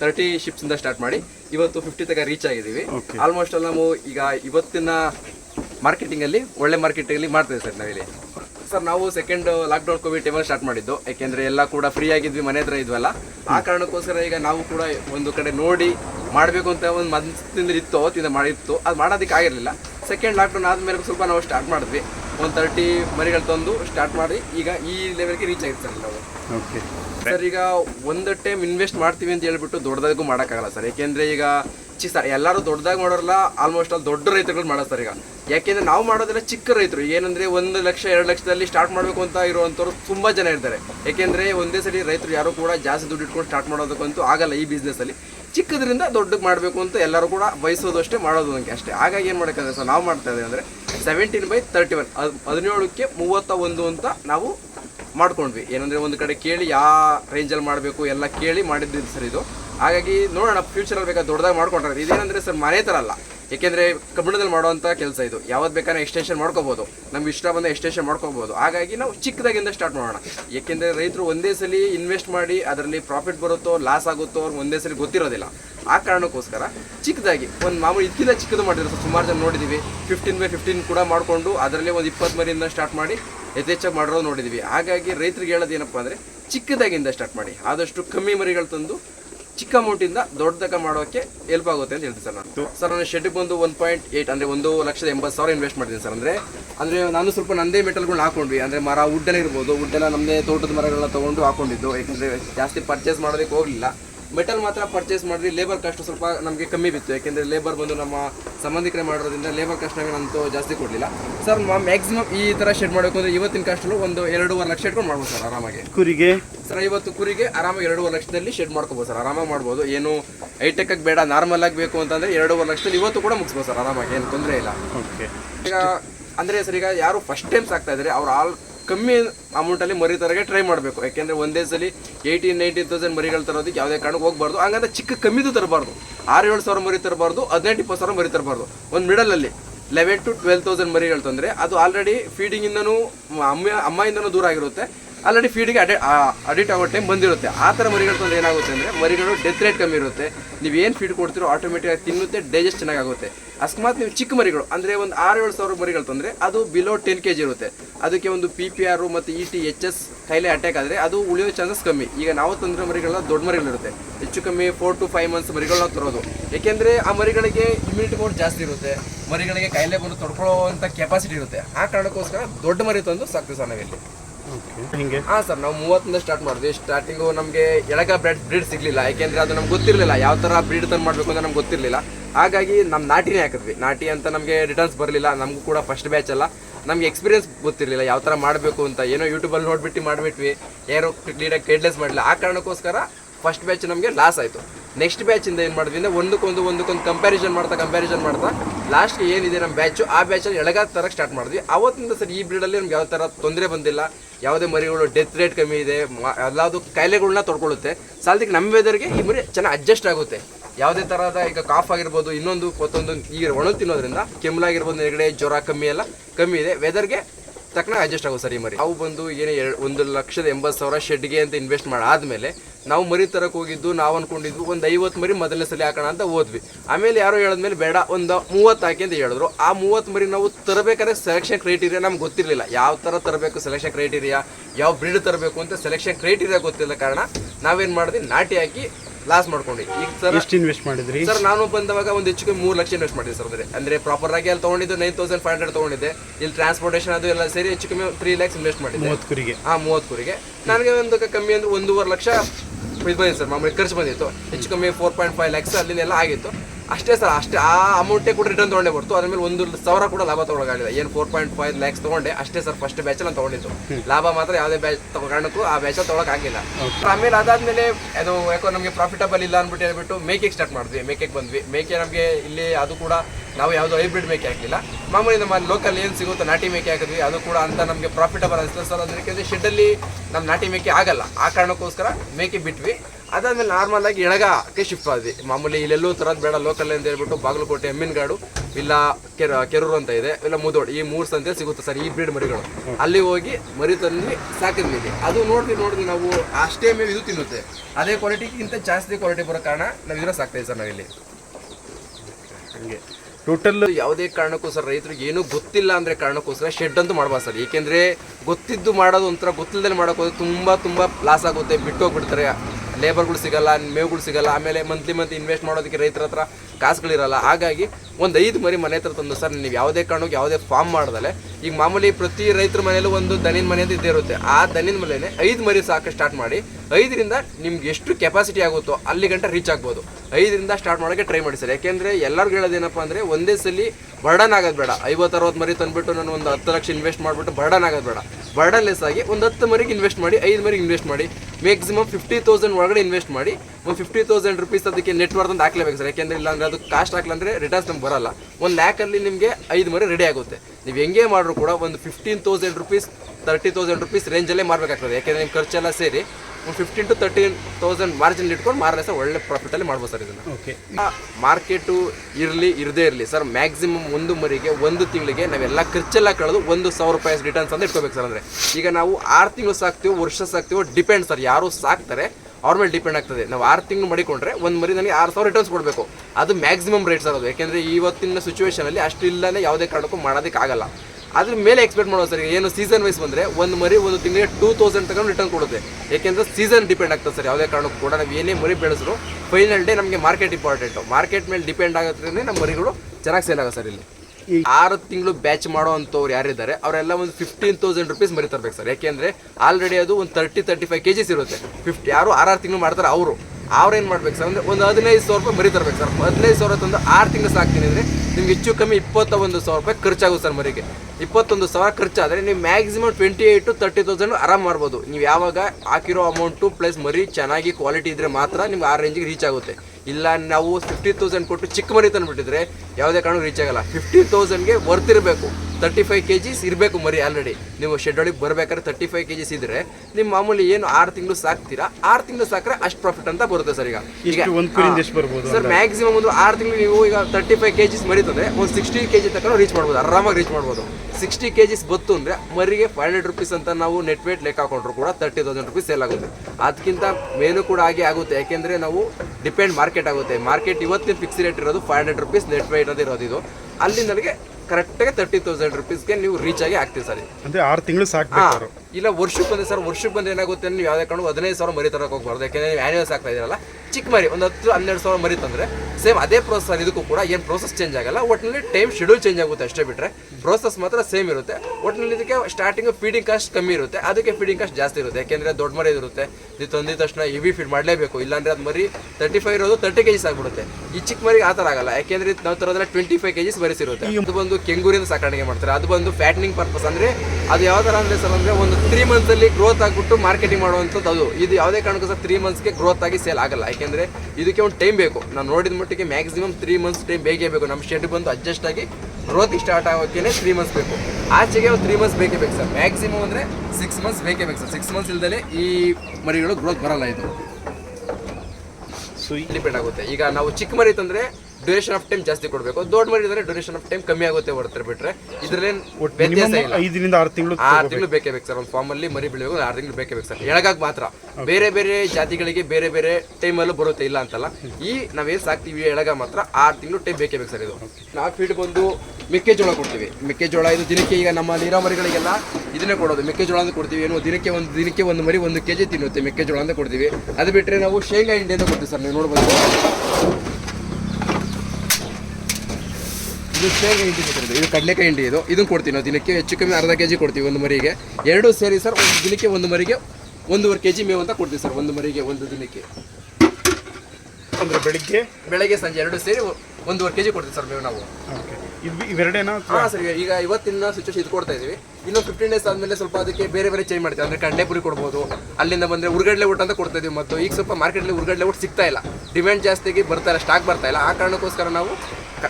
ತರ್ಟಿ ಶಿಪ್ಸ್ ಇಂದ ಸ್ಟಾರ್ಟ್ ಮಾಡಿ ಇವತ್ತು ಫಿಫ್ಟಿ ತಗ ರೀಚ್ ಆಗಿದ್ದೀವಿ. ಆಲ್ಮೋಸ್ಟ್ ಅಲ್ಲಿ ನಾವು ಈಗ ಇವತ್ತಿನ ಮಾರ್ಕೆಟಿಂಗ್ ಅಲ್ಲಿ ಒಳ್ಳೆ ಮಾರ್ಕೆಟಿಂಗ್ ಅಲ್ಲಿ ಮಾಡ್ತೇವೆ ಸರ್ ನಾವಿಲ್ಲಿ. ಸರ್ ನಾವು ಸೆಕೆಂಡ್ ಲಾಕ್ಡೌನ್ ಕೋವಿಡ್ ಟೈಮಲ್ಲಿ ಸ್ಟಾರ್ಟ್ ಮಾಡಿದ್ದು. ಯಾಕೆಂದ್ರೆ ಎಲ್ಲ ಕೂಡ ಫ್ರೀ ಆಗಿದ್ವಿ ಮನೆ ಹತ್ರ ಇದ್ವಲ್ಲ. ಆ ಕಾರಣಕ್ಕೋಸ್ಕರ ಈಗ ನಾವು ಕೂಡ ಒಂದು ಕಡೆ ನೋಡಿ ಮಾಡಬೇಕು ಅಂತ ಒಂದು ಮನಸ್ಸಿನಿಂದ ಇತ್ತು ಅವತ್ತಿಂದ ಮಾಡಿತ್ತು. ಅದು ಮಾಡೋದಕ್ಕೆ ಆಗಿರಲಿಲ್ಲ ಸೆಕೆಂಡ್ ಲಾಕ್ಡೌನ್ ಆದ್ಮೇಲೆ ಸ್ವಲ್ಪ ನಾವು ಸ್ಟಾರ್ಟ್ ಮಾಡಿದ್ವಿ. ಒಂದು ತರ್ಟಿ ಮರಿಗಳು ತಂದು ಸ್ಟಾರ್ಟ್ ಮಾಡಿ ಈಗ ಈ ಲೆವೆಲ್ಗೆ ರೀಚ್ ಆಗಿತ್ತು ಸರ್ ನಾವು. ಓಕೆ ಸರ್ ಈಗ ಒಂದು ಟೈಮ್ ಇನ್ವೆಸ್ಟ್ ಮಾಡ್ತೀವಿ ಅಂತ ಹೇಳ್ಬಿಟ್ಟು ದೊಡ್ಡದಾಗೂ ಮಾಡೋಕ್ಕಾಗಲ್ಲ ಸರ್. ಏಕೆಂದರೆ ಈಗ ಚಿ ಸರ್ ಎಲ್ಲರೂ ದೊಡ್ಡದಾಗಿ ಮಾಡೋರಲ್ಲ ಆಲ್ಮೋಸ್ಟ್ ಅಲ್ಲಿ ದೊಡ್ಡ ರೈತರುಗಳು ಮಾಡೋದು ಸರ್ ಈಗ. ಯಾಕೆಂದ್ರೆ ನಾವು ಮಾಡೋದೆಲ್ಲ ಚಿಕ್ಕ ರೈತರು. ಏನಂದ್ರೆ ಒಂದು ಲಕ್ಷ ಎರಡು ಲಕ್ಷದಲ್ಲಿ ಸ್ಟಾರ್ಟ್ ಮಾಡಬೇಕು ಅಂತ ಇರುವಂಥವ್ರು ತುಂಬಾ ಜನ ಇರ್ತಾರೆ. ಯಾಕೆಂದ್ರೆ ಒಂದೇ ಸರಿ ರೈತರು ಯಾರು ಕೂಡ ಜಾಸ್ತಿ ದುಡ್ಡು ಇಟ್ಕೊಂಡು ಸ್ಟಾರ್ಟ್ ಮಾಡೋದಕ್ಕಂತೂ ಆಗಲ್ಲ ಈ ಅಲ್ಲಿ. ಚಿಕ್ಕದ್ರಿಂದ ದೊಡ್ಡಕ್ಕೆ ಮಾಡಬೇಕು ಅಂತ ಎಲ್ಲರೂ ಕೂಡ ಬಯಸೋದು ಅಷ್ಟೇ ಮಾಡೋದು ನನಗೆ ಅಷ್ಟೇ. ಹಾಗಾಗಿ ಏನು ಮಾಡೋಕ್ಕಾಗ ಸರ್, ನಾವು ಮಾಡ್ತಾ ಇದ್ದೀವಿ ಅಂದರೆ ಸೆವೆಂಟೀನ್ ಬೈ ತರ್ಟಿ ಒನ್ ಅದು ಹದಿನೇಳಕ್ಕೆ ಮೂವತ್ತ ಒಂದು ಅಂತ ನಾವು ಮಾಡ್ಕೊಂಡ್ವಿ. ಏನಂದರೆ ಒಂದು ಕಡೆ ಕೇಳಿ ಯಾವ ರೇಂಜಲ್ಲಿ ಮಾಡಬೇಕು ಎಲ್ಲ ಕೇಳಿ ಮಾಡಿದ್ದು ಸರ್ ಇದು. ಹಾಗಾಗಿ ನೋಡೋಣ ಫ್ಯೂಚರಲ್ಲಿ ಬೇಕಾದ ದೊಡ್ಡದಾಗಿ ಮಾಡ್ಕೊಂಡ್ರೆ. ಇದೇನಂದರೆ ಸರ್ ಮನೆ ಥರ ಅಲ್ಲ. ಯಾಕೆಂದ್ರೆ ಕಬ್ಬಿಣದಲ್ಲಿ ಮಾಡುವಂಥ ಕೆಲಸ ಇದು. ಯಾವ್ದು ಬೇಕಾದ್ರೆ ಎಕ್ಸ್ಟೆನ್ಷನ್ ಮಾಡ್ಕೋಬೋದು. ನಮ್ಗೆ ಇಷ್ಟ ಬಂದ ಎಕ್ಸ್ಟೆನ್ಷನ್ ಮಾಡ್ಕೋಬೋದು. ಹಾಗಾಗಿ ನಾವು ಚಿಕ್ಕದಾಗಿಂದ ಸ್ಟಾರ್ಟ್ ಮಾಡೋಣ. ಏಕೆಂದರೆ ರೈತರು ಒಂದೇ ಸಲ ಇನ್ವೆಸ್ಟ್ ಮಾಡಿ ಅದರಲ್ಲಿ ಪ್ರಾಫಿಟ್ ಬರುತ್ತೋ ಲಾಸ್ ಆಗುತ್ತೋ ಅವ್ರಿಗೆ ಒಂದೇ ಸಲ ಗೊತ್ತಿರೋದಿಲ್ಲ. ಆ ಕಾರಣಕ್ಕೋಸ್ಕರ ಚಿಕ್ಕದಾಗಿ ಒಂದು ಮಾಮೂಲಿ ಇದಕ್ಕಿಂತ ಚಿಕ್ಕದು ಮಾಡಿದ್ರು ಸರ್ ಸುಮಾರು ಜನ ನೋಡಿದ್ದೀವಿ ಫಿಫ್ಟೀನ್ ಬೈ ಫಿಫ್ಟೀನ್ ಕೂಡ ಮಾಡಿಕೊಂಡು ಅದರಲ್ಲಿ ಒಂದು ಇಪ್ಪತ್ತು ಮರಿಯಿಂದ ಸ್ಟಾರ್ಟ್ ಮಾಡಿ ಯಥೇಚ್ಛ ಮಾಡಿರೋದು ನೋಡಿದ್ದೀವಿ ಹಾಗಾಗಿ ರೈತರಿಗೆ ಹೇಳೋದು ಏನಪ್ಪ ಅಂದರೆ ಚಿಕ್ಕದಾಗಿಂದ ಸ್ಟಾರ್ಟ್ ಮಾಡಿ. ಆದಷ್ಟು ಕಮ್ಮಿ ಮರಿಗಳು ತಂದು ಚಿಕ್ಕ ದೊಡ್ಡ ದೊಡ್ಡದಕ್ಕ ಮಾಡೋಕೆ ಹೆಲ್ಪ್ ಆಗುತ್ತೆ ಅಂತ ಹೇಳ್ತೀನಿ ಸರ್ ನಾನು. ಸರ್ ನಾನು ಶೆಡ್ಗೆ ಬಂದು ಒನ್ ಪಾಯಿಂಟ್ ಏಟ್ ಅಂದರೆ ಒಂದು ಲಕ್ಷದ ಎಂಬತ್ತು ಸಾವಿರ ಇನ್ವೆಸ್ಟ್ ಮಾಡಿದ್ದೀನಿ ಸರ್. ಅಂದರೆ ಅಂದರೆ ನಾನು ಸ್ವಲ್ಪ ನಂದೇ ಮೆಟಲ್ಗಳನ್ನ ಹಾಕೊಂಡ್ವಿ. ಅಂದರೆ ಮರ ವುಡ್ಡಲ್ಲೇ ಇರ್ಬೋದು. ವುಡ್ಡೆಲ್ಲ ನಮ್ಮದೇ ತೋಟದ ಮರಗಳನ್ನ ತಗೊಂಡು ಹಾಕೊಂಡಿದ್ದು. ಯಾಕಂದರೆ ಜಾಸ್ತಿ ಪರ್ಚೇಸ್ ಮಾಡೋದಕ್ಕೆ ಹೋಗಲಿಲ್ಲ. ಮೆಟಲ್ ಮಾತ್ರ ಪರ್ಚೇಸ್ ಮಾಡಿದ್ರಿ ಲೇಬರ್ ಕಾಸ್ಟ್ ಸ್ವಲ್ಪ ನಮಗೆ ಕಮ್ಮಿ ಬಿತ್ತು. ಯಾಕೆಂದರೆ ಲೇಬರ್ ಬಂದು ನಮ್ಮ ಸಂಬಂಧಿಕರೇ ಮಾಡೋದ್ರಿಂದ ಲೇಬರ್ ಕಾಸ್ಟ್ ಅಂತೂ ಜಾಸ್ತಿ ಕೊಡಲಿಲ್ಲ. ಸರ್ ಮ್ಯಾಕ್ಸಿಮಮ್ ಈ ಥರ ಶೆಡ್ ಮಾಡಬೇಕು ಅಂದರೆ ಇವತ್ತಿನ ಕಾಸ್ಟಲ್ಲೂ ಒಂದು ಎರಡೂವರೆ ಲಕ್ಷ ಇಟ್ಕೊಂಡು ಮಾಡ್ಬೋದು ಸರ್ ಆರಾಮಾಗಿ. ಕುರಿಗೆ? ಸರ್ ಇವತ್ತು ಕುರಿಗೆ ಆರಾಮಾಗಿ ಎರಡೂವರೆ ಲಕ್ಷದಲ್ಲಿ ಶೆಡ್ ಮಾಡ್ಕೋಬೋದು ಸರ್ ಆರಾಮಾಗಿ ಮಾಡ್ಬೋದು. ಏನು ಹೈಟೆಕ್ ಆಗಿ ಬೇಡ ನಾರ್ಮಲ್ ಆಗಿ ಬೇಕು ಅಂತಂದ್ರೆ ಎರಡೂವರೆ ಲಕ್ಷದಲ್ಲಿ ಇವತ್ತು ಕೂಡ ಮುಗಿಸ್ಬೋದು ಸರ್ ಆರಾಮಾಗಿ ಏನು ತೊಂದರೆ ಇಲ್ಲ. ಓಕೆ ಈಗ ಅಂದರೆ ಸರ್ ಈಗ ಯಾರು ಫಸ್ಟ್ ಟೈಮ್ ಸಾಕ್ತಾ ಇದ್ದಾರೆ ಅವ್ರು ಆಲ್ ಕಮ್ಮಿ ಅಮೌಂಟಲ್ಲಿ ಮರಿ ತರೋಕ್ಕೆ ಟ್ರೈ ಮಾಡಬೇಕು. ಯಾಕೆಂದರೆ ಒಂದೇ ಸಲ ಏಯ್ಟೀನ್ ನೈನ್ಟೀನ್ ತೌಸಂಡ್ ಮರಿಗಳು ತರೋದಕ್ಕೆ ಯಾವುದೇ ಕಾರಣಕ್ಕೆ ಹೋಗ್ಬಾರ್ದು. ಹಂಗಂದ್ರೆ ಚಿಕ್ಕ ಕಮ್ಮಿದು ತರಬಾರ್ದು. ಆರು ಏಳು ಸಾವಿರ ಮರಿ ತರಬಾರ್ದು, ಹದಿನೆಂಟು, ಇಪ್ಪತ್ತು ಸಾವಿರ ಮರಿ ತರಬಾರ್ದು. ಒಂದು ಮಿಡಲಲ್ಲಿ ಲೆವೆನ್ ಟು ಟ್ವೆಲ್ ತೌಸಂಡ್ ಮರಿಗಳು ತಂದರೆ ಅದು ಆಲ್ರೆಡಿ ಫೀಡಿಂಗಿಂದನೂ ಅಮ್ಮ ಅಮ್ಮಯಿಂದನೂ ದೂರ ಆಗಿರುತ್ತೆ. ಆಲ್ರೆಡಿ ಫೀಡಿಗೆ ಅಡಿ ಅಡಿಟ್ ಆಗೋ ಟೈಮ್ ಬಂದಿರುತ್ತೆ. ಆ ಥರ ಮರಿಗಳು ತೊಂದರೆ ಏನಾಗುತ್ತೆ ಅಂದರೆ ಮರಿಗಳು ಡೆತ್ ರೇಟ್ ಕಮ್ಮಿ ಇರುತ್ತೆ. ನೀವು ಏನು ಫೀಡ್ ಕೊಡ್ತೀರೋ ಆಟೋಮೆಟಿಕ್ ತಿನ್ನುತ್ತೆ ಡೈಜೆಸ್ಟ್ ಚೆನ್ನಾಗುತ್ತೆ ಅಕಸ್ಮಾತ್ ನೀವು ಚಿಕ್ಕ ಮರಿಗಳು, ಅಂದರೆ ಒಂದು ಆರು ಏಳು ಸಾವಿರ ಮರಿಗಳು ತಂದರೆ ಅದು ಬಿಲೋ ಟೆನ್ ಕೆ ಜಿ ಇರುತ್ತೆ. ಅದಕ್ಕೆ ಒಂದು ಪಿ ಪಿ ಆರು ಮತ್ತು ಇ ಟಿ ಎಚ್ ಎಸ್ ಕೈಲೇ ಅಟ್ಯಾಕ್ ಆದರೆ ಅದು ಉಳಿಯೋ ಚಾನ್ಸಸ್ ಕಮ್ಮಿ. ಈಗ ನಾವು ತಂದಿರೋ ಮರಿಗಳೆಲ್ಲ ದೊಡ್ಡ ಮರಿಗಳಿರುತ್ತೆ. ಹೆಚ್ಚು ಕಮ್ಮಿ ಫೋರ್ ಟು ಫೈವ್ ಮಂತ್ಸ್ ಮರಿಗಳನ್ನ ತರೋದು. ಏಕೆಂದರೆ ಆ ಮರಿಗಳಿಗೆ ಇಮ್ಯುನಿಟಿ ಪವರ್ ಜಾಸ್ತಿ ಇರುತ್ತೆ. ಮರಿಗಳಿಗೆ ಕಾಯಿಲೆ ಬಂದು ತೊಡ್ಕೊಳ್ಳೋ ಕೆಪಾಸಿಟಿ ಇರುತ್ತೆ. ಆ ಕಾರಣಕ್ಕೋಸ್ಕರ ದೊಡ್ಡ ಮರಿ ತಂದು ಸಾಕ್ತೀವಿ ಸರ್ ಹಿಂಗೆ. ಹಾಂ ಸರ್, ನಾವು ಮೂವತ್ತಿಂದ ಸ್ಟಾರ್ಟ್ ಮಾಡಿದ್ವಿ. ಸ್ಟಾರ್ಟಿಂಗು ನಮಗೆ ಎಳಗ ಬ್ರೆಡ್, ಬ್ರೀಡ್ ಸಿಗಲಿಲ್ಲ. ಯಾಕೆಂದರೆ ಅದು ನಮ್ಗೆ ಗೊತ್ತಿರಲಿಲ್ಲ. ಯಾವ ಥರ ಬ್ರೀಡ್ ತಂದು ಮಾಡಬೇಕು ಅಂತ ನಮ್ಗೆ ಗೊತ್ತಿರಲಿಲ್ಲ. ಹಾಗಾಗಿ ನಮ್ಮ ನಾಟಿನೇ ಹಾಕಿದ್ವಿ. ನಾಟಿ ಅಂತ ನಮಗೆ ರಿಟರ್ನ್ಸ್ ಬರಲಿಲ್ಲ. ನಮಗೂ ಕೂಡ ಫಸ್ಟ್ ಬ್ಯಾಚ್ ಅಲ್ಲ. ನಮಗೆ ಎಕ್ಸ್ಪೀರಿಯನ್ಸ್ ಗೊತ್ತಿರಲಿಲ್ಲ. ಯಾವ ಥರ ಮಾಡಬೇಕು ಅಂತ. ಏನೋ ಯೂಟ್ಯೂಬಲ್ಲಿ ನೋಡ್ಬಿಟ್ಟು ಮಾಡಿಬಿಟ್ವಿ. ಏನೋ ಕ್ಲೀನಾಗಿ ಕೇಡ್ಲೆಸ್ ಮಾಡಲಿಲ್ಲ. ಆ ಕಾರಣಕ್ಕೋಸ್ಕರ ಫಸ್ಟ್ ಬ್ಯಾಚ್ ನಮಗೆ ಲಾಸ್ ಆಯಿತು. ನೆಕ್ಸ್ಟ್ ಬ್ಯಾಚಿಂದ ಏನು ಮಾಡಿದ್ವಿ ಅಂದರೆ ಒಂದಕ್ಕೊಂದು ಒಂದಕ್ಕೊಂದು ಕಂಪ್ಯಾರಿಸನ್ ಮಾಡ್ತಾ ಕಂಪ್ಯಾರಿಸನ್ ಮಾಡ್ತಾ ಲಾಸ್ಟ್ಗೆ ಏನಿದೆ ನಮ್ಮ ಬ್ಯಾಚು ಆ ಬ್ಯಾಚಲ್ಲಿ ಎಳಗಾದ ತರಕ್ಕೆ ಸ್ಟಾರ್ಟ್ ಮಾಡಿದ್ವಿ. ಅವತ್ತಿಂದ ಸರ್ ಈ ಬ್ರೀಡಲ್ಲಿ ನಮ್ಗೆ ಯಾವ ಥರ ತೊಂದರೆ ಬಂದಿಲ್ಲ. ಯಾವುದೇ ಮರಿಗಳು ಡೆತ್ ರೇಟ್ ಕಮ್ಮಿ ಇದೆ ಎಲ್ಲದು ಕಾಯಿಲೆಗಳನ್ನ ತೊಡ್ಕೊಳ್ಳುತ್ತೆ. ಸಾಲದಕ್ಕೆ ನಮ್ಮ ವೆದರ್ಗೆ ಈ ಮರಿ ಚೆನ್ನಾಗಿ ಅಡ್ಜಸ್ಟ್ ಆಗುತ್ತೆ. ಯಾವುದೇ ಥರದ ಈಗ ಕಾಫ್ ಆಗಿರ್ಬೋದು, ಇನ್ನೊಂದು, ಮತ್ತೊಂದು ಈಗ ಒಣ ತಿನ್ನೋದ್ರಿಂದ ಕೆಮ್ಮಲಾಗಿರ್ಬೋದು ನೆಗಡೆ, ಜ್ವರ ಕಮ್ಮಿ ಎಲ್ಲ ಕಮ್ಮಿ ಇದೆ. ವೆದರ್ಗೆ ತಕ್ಕನಾಗಿ ಅಡ್ಜಸ್ಟ್ ಆಗೋ ಸರಿ ಮರಿ. ಅವು ಬಂದು ಏನೇ ಒಂದು ಲಕ್ಷದ ಎಂಬತ್ತು ಸಾವಿರ ಶೆಡ್ಗೆ ಅಂತ ಇನ್ವೆಸ್ಟ್ ಮಾಡಾದ್ಮೇಲೆ ನಾವು ಮರಿ ತರಕ್ಕೆ ಹೋಗಿದ್ದು, ನಾವು ಅನ್ಕೊಂಡಿದ್ವಿ, ಒಂದು ಐವತ್ತು ಮರಿ ಮೊದಲನೇ ಸಲ ಹಾಕೋಣ ಅಂತ ಹೋದ್ವಿ. ಆಮೇಲೆ ಯಾರೋ ಹೇಳಿದ್ಮೇಲೆ ಬೇಡ, ಒಂದು ಮೂವತ್ತು ಹಾಕಿ ಅಂತ ಹೇಳಿದ್ರು. ಆ ಮೂವತ್ತು ಮರಿ ನಾವು ತರಬೇಕಾದ್ರೆ ಸೆಲೆಕ್ಷನ್ ಕ್ರೈಟೀರಿಯಾ ನಮ್ಗೆ ಗೊತ್ತಿರಲಿಲ್ಲ. ಯಾವ ಥರ ತರಬೇಕು ಸೆಲೆಕ್ಷನ್ ಕ್ರೈಟೀರಿಯಾ ಯಾವ ಬ್ರೀಡ್ ತರಬೇಕು ಅಂತ ಸೆಲೆಕ್ಷನ್ ಕ್ರೈಟೀರಿಯಾ ಗೊತ್ತಿಲ್ಲ ಕಾರಣ ನಾವೇನು ಮಾಡಿದ್ವಿ, ನಾಟಿ ಹಾಕಿ ಲಾಸ್ ಮಾಡ್ಕೊಂಡು. ಈಗ ಸರ್ ಎಷ್ಟು ಇನ್ವೆಸ್ಟ್ ಮಾಡಿದ್ರಿ? ಸರ್ ನಾನು ಬಂದವಾಗ ಒಂದು ಹೆಚ್ಚಿಗೆ ಕಮ್ಮಿ ಮೂರು ಲಕ್ಷ ಇನ್ವೆಸ್ಟ್ ಮಾಡಿದ್ರಿ ಸರ್ ಅಂದ್ರೆ. ಅಂದ್ರೆ ಪ್ರಾಪರ್ ಆಗಿ ಅಲ್ಲಿ ತಗೊಂಡಿದ್ದು ನೈನ್ ತೌಸಂಡ್ ಫೈವ್ ಹಂಡ್ರೆಡ್ ತಗೊಂಡಿದ್ದೆ. ಇಲ್ಲಿ ಟ್ರಾನ್ಸ್ಪೋರ್ಟೇಷನ್ ಅದು ಎಲ್ಲ ಸೇರಿ ಹೆಚ್ಚು ಕಮ್ಮಿ ತ್ರೀ ಲ್ಯಾಕ್ಸ್ ಇನ್ವೆಸ್ಟ್ ಮಾಡಿದ್ದೆ. ಮೂವತ್ತು ಕುರಿಗೆ ಆ ಮೂವತ್ತು ಕುರಿಗೆ ನನಗೆ ಒಂದು ಕಮ್ಮಿ ಅಂದ್ರೆ ಒಂದೂವರೆ ಲಕ್ಷ ಇದು ಬಂದಿತ್ತು ಸರ್ ಮಾಮೂಲಿ ಖರ್ಚು ಬಂದಿತ್ತು. ಹೆಚ್ಚು ಕಮ್ಮಿ ಫೋರ್ ಪಾಯಿಂಟ್ ಫೈವ್ ಲ್ಯಾಕ್ಸ್ ಅಲ್ಲಿನೆಲ್ಲ ಆಗಿತ್ತು. ಅಷ್ಟೇ ಸರ್ ಅಷ್ಟೇ. ಆ ಅಮೌಂಟೇ ಕೂಡ ರಿಟರ್ನ್ ತೊಗೊಂಡೆ ಬರ್ತು ಅದ್ರ ಮೇಲೆ ಒಂದು ಸಾವಿರ ಕೂಡ ಲಾಭ ತೊಗೊಳಗಾಗಿಲ್ಲ ಏನು ಫೋರ್ ಪಾಯಿಂಟ್ ಫೈವ್ ಲ್ಯಾಕ್ಸ್ ತೊಗೊಂಡೆ ಅಷ್ಟೇ ಸರ್ ಫಸ್ಟ್ ಬ್ಯಾಚ್ ನಾನು ತೊಗೊಂಡಿದ್ದು. ಲಾಭ ಮಾತ್ರ ಯಾವುದೇ ಬ್ಯಾಚ್ ಕಾರಣಕ್ಕೂ ಆ ಬ್ಯಾಚ್ ತೊಗೊಳಕ್ಕಾಗಿಲ್ಲ ಆಮೇಲೆ ಅದಾದಮೇಲೆ ಅದು ಯಾಕೋ ನಮಗೆ ಪ್ರಾಫಿಟಬಲ್ ಇಲ್ಲ ಅಂದ್ಬಿಟ್ಟು ಹೇಳ್ಬಿಟ್ಟು ಮೇಕೆಗೆ ಸ್ಟಾರ್ಟ್ ಮಾಡಿದ್ವಿ. ಮೇಕೆಗೆ ಬಂದ್ವಿ. ಮೇಕೆ ನಮಗೆ ಇಲ್ಲಿ ಅದು ಕೂಡ ನಾವು ಯಾವುದು ಹೈಬ್ರಿಡ್ ಮೇಕೆ ಹಾಕಲಿಲ್ಲ. ಮಾಮೂಲಿ ನಮ್ಮ ಲೋಕಲ್ ಏನು ಸಿಗುತ್ತೋ ನಾಟಿ ಮೇಕೆ ಹಾಕಿದ್ವಿ. ಅದು ಕೂಡ ಅಂತ ನಮಗೆ ಪ್ರಾಫಿಟಬಲ್ ಅನಿಸ್ತದೆ ಸರ್ ಅದಕ್ಕೆ ಶೆಡ್ಡಲ್ಲಿ ನಮ್ಮ ನಾಟಿ ಮೇಕೆ ಆಗಲ್ಲ. ಆ ಕಾರಣಕ್ಕೋಸ್ಕರ ಮೇಕೆ ಬಿಟ್ವಿ. ಅದಾದ್ಮೇಲೆ ನಾರ್ಮಲ್ ಆಗಿ ಎಳಗಕ್ಕೆ ಶಿಫ್ಟ್ ಆದ್ವಿ. ಮಾಮೂಲಿ ಇಲ್ಲೆಲ್ಲೂ ತರೋದು ಬೇಡ ಲೋಕಲ್ ಅಂತ ಹೇಳ್ಬಿಟ್ಟು ಬಾಗಲಕೋಟೆ ಎಮ್ಮಿನಗಾಡು ಇಲ್ಲ ಕೆರ ಕೆರೂರು ಅಂತ ಇದೆ ಇಲ್ಲ ಮುದೋಡ್ ಈ ಮೂರು ಸಂತೆ ಸಿಗುತ್ತೆ ಸರ್ ಈ ಬ್ರೀಡ್ ಮರಿಗಳು. ಅಲ್ಲಿ ಹೋಗಿ ಮರಿ ತಂದು ಸಾಕಿದ್ವಿ ಅದು ನೋಡಿದ್ವಿ ನೋಡಿದ್ವಿ ನಾವು ಅಷ್ಟೇ ಮೇಲೆ ಇದು ತಿನ್ನುತ್ತೆ. ಅದೇ ಕ್ವಾಲಿಟಿಗಿಂತ ಜಾಸ್ತಿ ಕ್ವಾಲಿಟಿ ಬರೋ ಕಾರಣ ನಾವು ಇದನ್ನ ಸಾಕ್ತಾ ಇದ್ದೀವಿ ಸರ್ ನಾವಿಲ್ಲಿ. ಹಂಗೆ. ಟೋಟಲ್ ಯಾವುದೇ ಕಾರಣಕ್ಕೂ ಸರ್ ರೈತರಿಗೆ ಏನೂ ಗೊತ್ತಿಲ್ಲ ಅಂದರೆ ಕಾರಣಕ್ಕೋಸ್ಕರ ಶೆಡ್ ಅಂತೂ ಮಾಡ್ಬಾರ್ದು ಸರ್. ಏಕೆಂದರೆ ಗೊತ್ತಿದ್ದು ಮಾಡೋದು ಒಂಥರ ಗೊತ್ತಿಲ್ಲದೆ ಮಾಡೋಕ್ಕೋದ್ರೆ ತುಂಬ ತುಂಬ ಲಾಸ್ ಆಗುತ್ತೆ ಬಿಟ್ಟು ಹೋಗ್ಬಿಡ್ತಾರೆ ಲೇಬರ್ಗಳು ಸಿಗಲ್ಲ, ಮೇವುಗಳು ಸಿಗಲ್ಲ, ಆಮೇಲೆ ಮಂತ್ಲಿ ಮಂತ್ ಇನ್ವೆಸ್ಟ್ ಮಾಡೋದಕ್ಕೆ ರೈತರ ಹತ್ರ ಕಾಸುಗಳಿರಲ್ಲ. ಹಾಗಾಗಿ ಒಂದು ಐದು ಮರಿ ಮನೆ ಹತ್ರ ತಂದು ಸರ್, ನೀವು ಯಾವುದೇ ಕಾರಣಕ್ಕೆ ಯಾವುದೇ ಫಾರ್ಮ್ ಮಾಡ್ದಲೆ, ಈಗ ಮಾಮೂಲಿ ಪ್ರತಿ ರೈತರ ಮನೆಯಲ್ಲೂ ಒಂದು ದನಿನ ಮನೆ ಅಂತ ಇದ್ದೇ ಇರುತ್ತೆ. ಆ ದನಿನ ಮನೆಯೇ ಐದು ಮರಿ ಸಾಕು ಸ್ಟಾರ್ಟ್ ಮಾಡಿ, ಐದರಿಂದ ನಿಮ್ಗೆ ಎಷ್ಟು ಕೆಪಾಸಿಟಿ ಆಗುತ್ತೋ ಅಲ್ಲಿ ಗಂಟ ರೀಚ್ ಆಗ್ಬೋದು. ಐದರಿಂದ ಸ್ಟಾರ್ಟ್ ಮಾಡೋಕ್ಕೆ ಟ್ರೈ ಮಾಡಿ ಸರ್. ಯಾಕೆಂದರೆ ಎಲ್ಲರಿಗೂ ಹೇಳೋದೇನಪ್ಪ ಅಂದರೆ ಒಂದೇ ಸಲ ಬರ್ಡನ್ ಆಗೋದು ಬೇಡ. ಐವತ್ತು, ಅರವತ್ತು ಮರಿ ತಂದ್ಬಿಟ್ಟು ನಾನು ಒಂದು ಹತ್ತು ಲಕ್ಷ ಇನ್ವೆಸ್ಟ್ ಮಾಡಿಬಿಟ್ಟು ಬರ್ಡನ್ ಆಗೋದು ಬೇಡ. ಬರ್ಡನ್ ಲೆಸ್ ಆಗಿ ಒಂದು ಹತ್ತು ಮರಿಗೆ ಇನ್ವೆಸ್ಟ್ ಮಾಡಿ, ಐದು ಮರಿಗೆ ಇನ್ವೆಸ್ಟ್ ಮಾಡಿ ಮ್ಯಾಕ್ಸಿಮಮ್ ಫಿಫ್ಟಿ ತೌಸಂಡ್ ಒಳಗಡೆ ಇನ್ವೆಸ್ಟ್ ಮಾಡಿ, ಒಂದು ಫಿಫ್ಟಿ ತೌಸಂಡ್ ರುಪೀಸ್ ಅದಕ್ಕೆ ನೆಟ್ ವರ್ತ್ ಅಂತ ಹಾಕ್ಲೇಬೇಕು ಸರ್ ಯಾಕೆಂದ್ರೆ ಇಲ್ಲಾಂದ್ರೆ ಅದು ಕಾಸ್ಟ್ ಹಾಕ್ಲಂದ್ರೆ ರಿಟರ್ನ್ಸ್ ನಮ್ಗೆ ಬರಲ್ಲ. ಒಂದು ಲ್ಯಾಕಲ್ಲಿ ನಿಮಗೆ ಐದು ಮರಿ ರೆಡಿ ಆಗುತ್ತೆ. ನೀವು ಹೆಂಗೆ ಮಾಡ್ರು ಕೂಡ ಒಂದು fifteen thousand rupees thirty thousand rupees ರೇಂಜಲ್ಲೇ ಮಾಡಬೇಕಾಗ್ತದೆ ಯಾಕೆಂದ್ರೆ ನಿಮ್ಮ ಖರ್ಚೆಲ್ಲ ಸೇರಿ ಒಂದು fifteen to thirteen thousand margin ಇಟ್ಕೊಂಡು ಮಾರಲೆ ಸರ್ ಒಳ್ಳೆ ಪ್ರಾಫಿಟಲ್ಲಿ ಮಾಡ್ಬೋದು ಸರ್ ಇದನ್ನು. ಓಕೆ ಮಾರ್ಕೆಟು ಇರಲಿ ಇರದೇ ಇರಲಿ ಸರ್ ಮ್ಯಾಕ್ಸಿಮಮ್ ಒಂದು ಮರಿಗೆ ಒಂದು ತಿಂಗಳಿಗೆ ನಾವೆಲ್ಲ ಖರ್ಚೆಲ್ಲ ಕಳೆದು ಒಂದು ಸಾವಿರ ರೂಪಾಯಿ ರಿಟರ್ನ್ಸ್ ಅಂತ ಇಟ್ಕೋಬೇಕು ಸರ್ ಅಂದರೆ. ಈಗ ನಾವು ಆರು ತಿಂಗಳು ಸಾಕ್ತೀವೋ ವರ್ಷ ಸಾಕ್ತೀವೋ ಡಿಪೆಂಡ್ ಸರ್. ಯಾರು ಸಾಕ್ತಾರೆ ಅವ್ರ ಮೇಲೆ ಡಿಪೆಂಡ್ ಆಗ್ತದೆ. ನಾವು ಆರು ತಿಂಗಳು ಮಾಡಿಕೊಂಡ್ರೆ ಒಂದು ಮರಿ ನನಗೆ ಆರು ಸಾವಿರ ರಿಟರ್ನ್ಸ್ ಕೊಡಬೇಕು. ಅದು ಮ್ಯಾಕ್ಸಿಮಮ್ ರೇಟ್ ಸರ್ ಅದು. ಯಾಕೆಂದರೆ ಇವತ್ತಿನ ಸಿಚುವೇಶನಲ್ಲಿ ಅಷ್ಟು ಇಲ್ಲದೇ ಯಾವುದೇ ಕಾರಣಕ್ಕೂ ಮಾಡೋದಕ್ಕೆ ಆಗಲ್ಲ ಅದ್ರ ಮೇಲೆ ಎಕ್ಸ್ಪೆಕ್ಟ್ ಮಾಡೋದು ಸರ್ ಏನು ಸೀಸನ್ ವೈಸ್ ಬಂದರೆ ಒಂದು ಮರಿ ಒಂದು ತಿಂಗಳಿಗೆ ಟೂ ತೌಸಂಡ್ ತಗೊಂಡು ರಿಟರ್ನ್ ಕೊಡುತ್ತೆ. ಯಾಕೆಂದ್ರೆ ಸೀಸನ್ ಡಿಪೆಂಡ್ ಆಗ್ತದೆ ಸರ್ ಯಾವುದೇ ಕಾರಣಕ್ಕೂ ಕೂಡ ನಾವು ಏನೇ ಮರಿ ಬೆಳೆಸಿದ್ರು ಫೈನಲ್ ಡೇ ನಮಗೆ ಮಾರ್ಕೆಟ್ ಇಂಪಾರ್ಟೆಂಟು ಮಾರ್ಕೆಟ್ ಮೇಲೆ ಡಿಪೆಂಡ್ ಆಗೋದ್ರಿಂದ ನಮ್ಮ ಮರಿಗಳು ಚೆನ್ನಾಗಿ ಸೇಲ್ ಆಗೋ ಸರ್ ಇಲ್ಲಿ. ಈ- ಆರು ತಿಂಗಳು ಬ್ಯಾಚ್ ಮಾಡೋ ಅಂಥವ್ರು ಯಾರಿದ್ದಾರೆ ಅವರೆಲ್ಲ ಒಂದು ಫಿಫ್ಟೀನ್ ತೌಸಂಡ್ ರುಪೀಸ್ ಮರಿ ತರಬೇಕು ಸರ್. ಯಾಕೆಂದ್ರೆ ಆಲ್ರೆಡಿ ಅದು ಒಂದು thirty thirty five K Gs ಇರುತ್ತೆ. ಫಿಫ್ಟಿ ಯಾರು ಆರಾರು ತಿಂಗಳು ಮಾಡ್ತಾರೆ ಅವರು. ಅವ್ರೇನು ಮಾಡ್ಬೇಕು ಸರ್ ಅಂದರೆ ಒಂದು ಹದಿನೈದು ಸಾವಿರ ರೂಪಾಯಿ ಮರಿ ತರಬೇಕು ಸರ್. ಹದಿನೈದು ಸಾವಿರ ತಂದು ಆರು ತಿಂಗಳು ಸಾಕ್ತೀನಿ ಅಂದರೆ ನಿಮ್ಗೆ ಹೆಚ್ಚು ಕಮ್ಮಿ ಇಪ್ಪತ್ತ ಒಂದು ಸಾವಿರ ರೂಪಾಯಿ ಖರ್ಚಾಗುತ್ತೆ ಸರ್ ಮರಿಗೆ. ಇಪ್ಪತ್ತೊಂದು ಸಾವಿರ ಖರ್ಚಾದರೆ ನೀವು maximum twenty eight to thirty thousand ಆರಾಮ್ ಮಾಡ್ಬೋದು. ನೀವು ಯಾವಾಗ ಹಾಕಿರೋ ಅಮೌಂಟು ಪ್ಲಸ್ ಮರಿ ಚೆನ್ನಾಗಿ ಕ್ವಾಲಿಟಿ ಇದ್ದರೆ ಮಾತ್ರ ನಿಮ್ಗೆ ಆ ರೇಂಜಿಗೆ ರೀಚ್ ಆಗುತ್ತೆ. ಇಲ್ಲ ನಾವು ಫಿಫ್ಟಿ ತೌಸಂಡ್ ಕೊಟ್ಟು ಚಿಕ್ಕ ಮರಿ ತಂದುಬಿಟ್ಟಿದ್ರೆ ಯಾವುದೇ ಕಾರಣಕ್ಕೂ ರೀಚ್ ಆಗಲ್ಲ. ಫಿಫ್ಟಿ ತೌಸಂಡ್ಗೆ ವರ್ತಿರಬೇಕು ತರ್ಟಿ ಫೈವ್ ಕೆ ಜಿಸ್ ಇರಬೇಕು ಮರಿ ಆಲ್ರೆಡಿ ನೀವು ಶೆಡ್ ಬರಬೇಕಾದ್ರೆ ಬರ್ಬೇಕಾದ್ರೆ ತರ್ಟಿ ಫೈವ್ ಕೆ ಜಿಸ್ ಇದ್ರೆ ನಿಮ್ಮ ಮಾಮೂಲಿ ಏನು ಆರು ತಿಂಗಳು ಸಾಕ್ತೀರಾ? ಆರು ತಿಂಗಳು ಸಾಕ್ರೆ ಅಷ್ಟು ಪ್ರಾಫಿಟ್ ಅಂತ ಬರುತ್ತೆ ಸರ್ ಈಗ. ಈಗ ಸರ್ ಮ್ಯಾಕ್ಸಿಮಮ್ ಒಂದು ಆರು ತಿಂಗಳು ನೀವು ಈಗ ತರ್ಟಿ ಫೈವ್ ಕೆ ಜಿಸ್ ಮರಿತಂದ್ರೆ ಒಂದು ಸಿಕ್ಸ್ಟಿ ಕೆ ಜಿ ತಗೊಂಡು ರೀಚ್ ಮಾಡ್ಬೋದು. ಆರಾಮಾಗಿ ರೀಚ್ ಮಾಡ್ಬೋದು. ಸಿಕ್ಸ್ಟಿ ಕೆ ಜಿಸ್ ಬತ್ತು ಅಂದರೆ ಮರಿಗೆ ಫೈವ್ ಹಂಡ್ರೆಡ್ ರುಪೀಸ್ ಅಂತ ನಾವು ನೆಟ್ ವೇಟ್ ಲೆಕ್ಕ ಹಾಕೊಂಡ್ರು ಕೂಡ ತರ್ಟಿ ತೌಸಂಡ್ ರುಪೀಸ್ ಸೇಲ್ ಆಗುತ್ತೆ. ಅದಕ್ಕಿಂತ ಮೇನು ಕೂಡ ಹಾಗೆ ಆಗುತ್ತೆ. ಯಾಕೆಂದರೆ ನಾವು ಡಿಪೆಂಡ್ ಮಾರ್ಕೆಟ್ ಆಗುತ್ತೆ. ಮಾರ್ಕೆಟ್ ಇವತ್ತಿನ ಫಿಕ್ಸ್ ರೇಟ್ ಇರೋದು five hundred rupees net weight ಅದು ಇರೋದು ಇದು. ಅಲ್ಲಿ ನನಗೆ ಕರೆಕ್ಟಾಗಿ ತರ್ಟಿ ತೌಸಂಡ್ ರುಪೀಸ್ಗೆ ನೀವು ರೀಚ್ ಆಗಿ ಆಗ್ತೀವಿ ಸರ್. ಅಂದ್ರೆ ಆರು ತಿಂಗಳು ಸಾಕು ಇಲ್ಲ ವರ್ಷಕ್ಕೆ ಬಂದ್ರೆ ಸರ್ ವರ್ಷಕ್ಕೆ ಬಂದ್ರೆ ಏನಾಗುತ್ತೆ ನೀವು ಯಾವುದೇ ಕಾರಣ ಹದಿನೈದು ಸಾವಿರ ಮರಿ ತರಕ್ಕೆ ಹೋಗ್ಬಾರ್ದು. ಯಾಕೆಂದ್ರೆ ನೀವು ಆ್ಯನಿವರ್ಸ್ ಆಗ್ತಾ ಇದ್ದೀರಲ್ಲ ಚಿಕ್ಕ ಮರಿ ಒಂದು ಹತ್ತು ಹನ್ನೆರಡು ಸಾವಿರ ಮರಿ ತಂದ್ರೆ ಸೇಮ್ ಅದೇ ಪ್ರೋಸೆಸ್ ಇದಕ್ಕೂ ಕೂಡ ಏನು ಪ್ರೋಸೆಸ್ ಚೇಂಜ್ ಆಗಲ್ಲ. ಒಟ್ಟಿನಲ್ಲಿ ಟೈಮ್ ಶೆಡ್ಯೂಲ್ ಚೇಂಜ್ ಆಗುತ್ತೆ ಅಷ್ಟೇ ಬಿಟ್ಟರೆ ಪ್ರೋಸೆಸ್ ಮಾತ್ರ ಸೇಮ್ ಇರುತ್ತೆ. ಒಟ್ಟಿನಲ್ಲಿ ಇದಕ್ಕೆ ಸ್ಟಾರ್ಟಿಂಗ್ ಫೀಡಿಂಗ್ ಕಾಸ್ಟ್ ಕಮ್ಮಿ ಇರುತ್ತೆ. ಅದಕ್ಕೆ ಫೀಡಿಂಗ್ ಕಾಸ್ಟ್ ಜಾಸ್ತಿ ಇರುತ್ತೆ. ಯಾಕೆಂದ್ರೆ ದೊಡ್ಡ ಮರಿ ಇರುತ್ತೆ. ಇದು ತಂದಿದ ತಕ್ಷಣ ಹೆವಿ ಫೀಡ್ ಮಾಡಲೇಬೇಕು. ಇಲ್ಲಾಂದರೆ ಅದು ಮರಿ ತರ್ಟಿ ಫೈವ್ ಇರೋದು ತರ್ಟಿ ಕೆಜಿಸ್ ಆಗ್ಬಿಡುತ್ತೆ. ಈ ಚಿಕ್ಕ ಮರಿಗೆ ಆ ಥರ ಆಗಲ್ಲ. ಯಾಕೆಂದ್ರೆ ಇದು ನಾವು ತರೋದ್ರೆ ಟ್ವೆಂಟಿ ಫೈವ್ ಕೆಜಿಸ್ ಮರಿಸ್ ಇರುತ್ತೆ ಅದು ಬಂದು ಕೆಂಗೂರಿಂದ ಸಾಕಾಣಿಕೆ ಮಾಡ್ತಾರೆ. ಅದು ಬಂದು ಫ್ಯಾಟ್ನಿಂಗ್ ಪರ್ಪಸ್ ಅಂದರೆ ಅದು ಯಾವ ಥರ ಅಂದ್ರೆ ಸರ್ ಅಂದರೆ ಒಂದು ತ್ರೀ ಮಂತ್ಸಲ್ಲಿ ಗ್ರೋತ್ ಆಗಿಬಿಟ್ಟು ಮಾರ್ಕೆಟಿಂಗ್ ಮಾಡುವಂಥದ್ದು ಅದು. ಇದು ಯಾವುದೇ ಕಾರಣಕ್ಕೂ ಸರ್ ತ್ರೀ ಮಂತ್ಸ್ಗೆ ಗ್ರೋತ್ ಆಗಿ ಸೇಲ್ ಆಗಲ್ಲ. ಯಾಕೆಂದರೆ ಇದಕ್ಕೆ ಒಂದು ಟೈಮ್ ಬೇಕು. ನಾನು ನೋಡಿದ ಮಟ್ಟಿಗೆ ಮ್ಯಾಕ್ಸಿಮಮ್ ತ್ರೀ ಮಂತ್ಸ್ ಟೈಮ್ ಬೇಕೇ ಬೇಕು. ನಮ್ಮ ಶೆಡ್ ಬಂದು ಅಡ್ಜಸ್ಟ್ ಆಗಿ ಗ್ರೋತ್ ಸ್ಟಾರ್ಟ್ ಆಗೋಕ್ಕೇ ತ್ರೀ ಮಂತ್ಸ್ ಬೇಕು. ಆಚೆಗೆ ಒಂದು ತ್ರೀ ಮಂತ್ಸ್ ಬೇಕೇ ಬೇಕು ಸರ್. ಮ್ಯಾಕ್ಸಿಮಮ್ ಅಂದರೆ ಸಿಕ್ಸ್ ಮಂತ್ಸ್ ಬೇಕೇ ಬೇಕು ಸರ್. ಸಿಕ್ಸ್ ಮಂತ್ಸ್ ಇಲ್ದಲೆ ಈ ಮರಿಗಳು ಗ್ರೋತ್ ಬರಲ್ಲ ಇದು. ಸೊ ಡಿಪೆಂಡ್ ಆಗುತ್ತೆ. ಈಗ ನಾವು ಚಿಕ್ಕ ಮರಿ ತಂದ್ರೆ ಡ್ಯೂರೇಷನ್ ಆಫ್ ಟೈಮ್ ಜಾಸ್ತಿ ಕೊಡಬೇಕು. ದೊಡ್ಡ ಮರಿ ಇದ್ರೆ ಡ್ಯೂರೇಷನ್ ಆಫ್ ಟೈಮ್ ಕಮ್ಮಿ ಆಗುತ್ತೆ ಹೊರತಾರೆ ಬಿಟ್ರೆ. ಇದ್ರಲ್ಲೇನು ವ್ಯತ್ಯಾಸ ಇಲ್ಲ. ಐದರಿಂದ ಆರು ತಿಂಗಳು ಆರು ತಿಂಗಳು ಬೇಕೇ ಬೇಕು ಸರ್. ಒಂದು ಫಾರ್ಮ್ ಅಲ್ಲಿ ಮರಿ ಬೆಳಿಬೇಕು ಆರು ತಿಂಗಳು ಬೇಕೇ ಬೇಕು ಸರ್. ಎಳಗಾಗ ಮಾತ್ರ. ಬೇರೆ ಬೇರೆ ಜಾತಿಗಳಿಗೆ ಬೇರೆ ಬೇರೆ ಟೈಮಲ್ಲೂ ಬರುತ್ತೆ ಇಲ್ಲ ಅಂತಲ್ಲ. ಈ ನಾವೇನು ಸಾಕ್ತೀವಿ ಎಳಗ ಮಾತ್ರ ಆರು ತಿಂಗಳು ಟೈಮ್ ಬೇಕೇ ಬೇಕು ಸರ್ ಇದು. ನಾವು ಫೀಡ್ ಬಂದು ಮೆಕ್ಕೆಜೋಳ ಕೊಡ್ತೀವಿ. ಮೆಕ್ಕೆಜೋಳ ಇದು ದಿನಕ್ಕೆ ಈಗ ನಮ್ಮ ನೀರಾವರಿಗಳಿಗೆಲ್ಲ ಇದನ್ನೇ ಕೊಡೋದು. ಮೆಕ್ಕೆಜೋಳ ಅಂತ ಕೊಡ್ತೀವಿ. ಏನು ದಿನಕ್ಕೆ ಒಂದು ದಿನಕ್ಕೆ ಒಂದು ಮರಿ ಒಂದು ಕೆಜಿ ತಿನ್ನುತ್ತೆ ಮೆಕ್ಕೆಜೋಳ ಅಂತ ಕೊಡ್ತೀವಿ. ಅದು ಬಿಟ್ಟರೆ ನಾವು ಶೇಂಗಾ ಹಿಂಡಿ ಅಂತ ಕೊಡ್ತೀವಿ ಸರ್. ನೀವು ನೋಡ್ಬೋದು. ಇದು ಶೇಂಗಾ ಹಿಂಡಿ ಕೊಟ್ಟಿರೋದು. ಇದು ಕಡಲೆಕಾಯಿ ಹಿಂಡಿ ಇದು. ಇದನ್ನು ಕೊಡ್ತೀವಿ ನಾವು ದಿನಕ್ಕೆ ಹೆಚ್ಚು ಕಮ್ಮಿ ಅರ್ಧ ಕೆ ಜಿ ಕೊಡ್ತೀವಿ ಒಂದು ಮರಿಗೆ. ಎರಡು ಸೇರಿ ಸರ್ ಒಂದು ದಿನಕ್ಕೆ ಒಂದು ಮರಿಗೆ ಒಂದೂವರೆ ಕೆ ಜಿ ಮೇವು ಅಂತ ಕೊಡ್ತೀವಿ ಸರ್ ಒಂದು ಮರಿಗೆ ಒಂದು ದಿನಕ್ಕೆ. ಅಂದರೆ ಬೆಳಿಗ್ಗೆ? ಬೆಳಗ್ಗೆ ಸಂಜೆ ಎರಡು ಸೇರಿ ಒಂದೂವರೆ ಕೆ ಜಿ ಕೊಡ್ತೀವಿ ಸರ್ ಮೇವು ನಾವು. ಓಕೆ. ಇದು ಇವೆರಡೇನಾ ಹಾಂ ಸರ್. ಈಗ ಇವತ್ತಿನ ಸಿಚುವೇಶನ್ ಇದು ಕೊಡ್ತಾ ಇದೀವಿ. ಇನ್ನು ಫಿಫ್ಟೀನ್ ಡೇಸ್ ಆದ್ಮೇಲೆ ಸ್ವಲ್ಪ ಅದಕ್ಕೆ ಬೇರೆ ಬೇರೆ ಚೇಂಜ್ ಮಾಡ್ತೀವಿ. ಅಂದ್ರೆ ಕಡಲೆಪುರಿ ಕೊಡ್ಬೋದು. ಅಲ್ಲಿಂದ ಬಂದ್ರೆ ಉರ್ಗಡ್ಲೆ ಊಟ ಅಂತ ಕೊಡ್ತಾ ಇದೀವಿ. ಮತ್ತು ಈಗ ಸ್ವಲ್ಪ ಮಾರ್ಕೆಟ್ಲಿ ಉರ್ಗಡ್ಲೆ ಊಟ ಸಿಗ್ತಾ ಇಲ್ಲ. ಡಿಮ್ಯಾಂಡ್ ಜಾಸ್ತಿ ಬರ್ತಾ ಇಲ್ಲ ಸ್ಟಾಕ್ ಬರ್ತಾ ಇಲ್ಲ. ಆ ಕಾರಣಕ್ಕೋಸ್ಕರ ನಾವು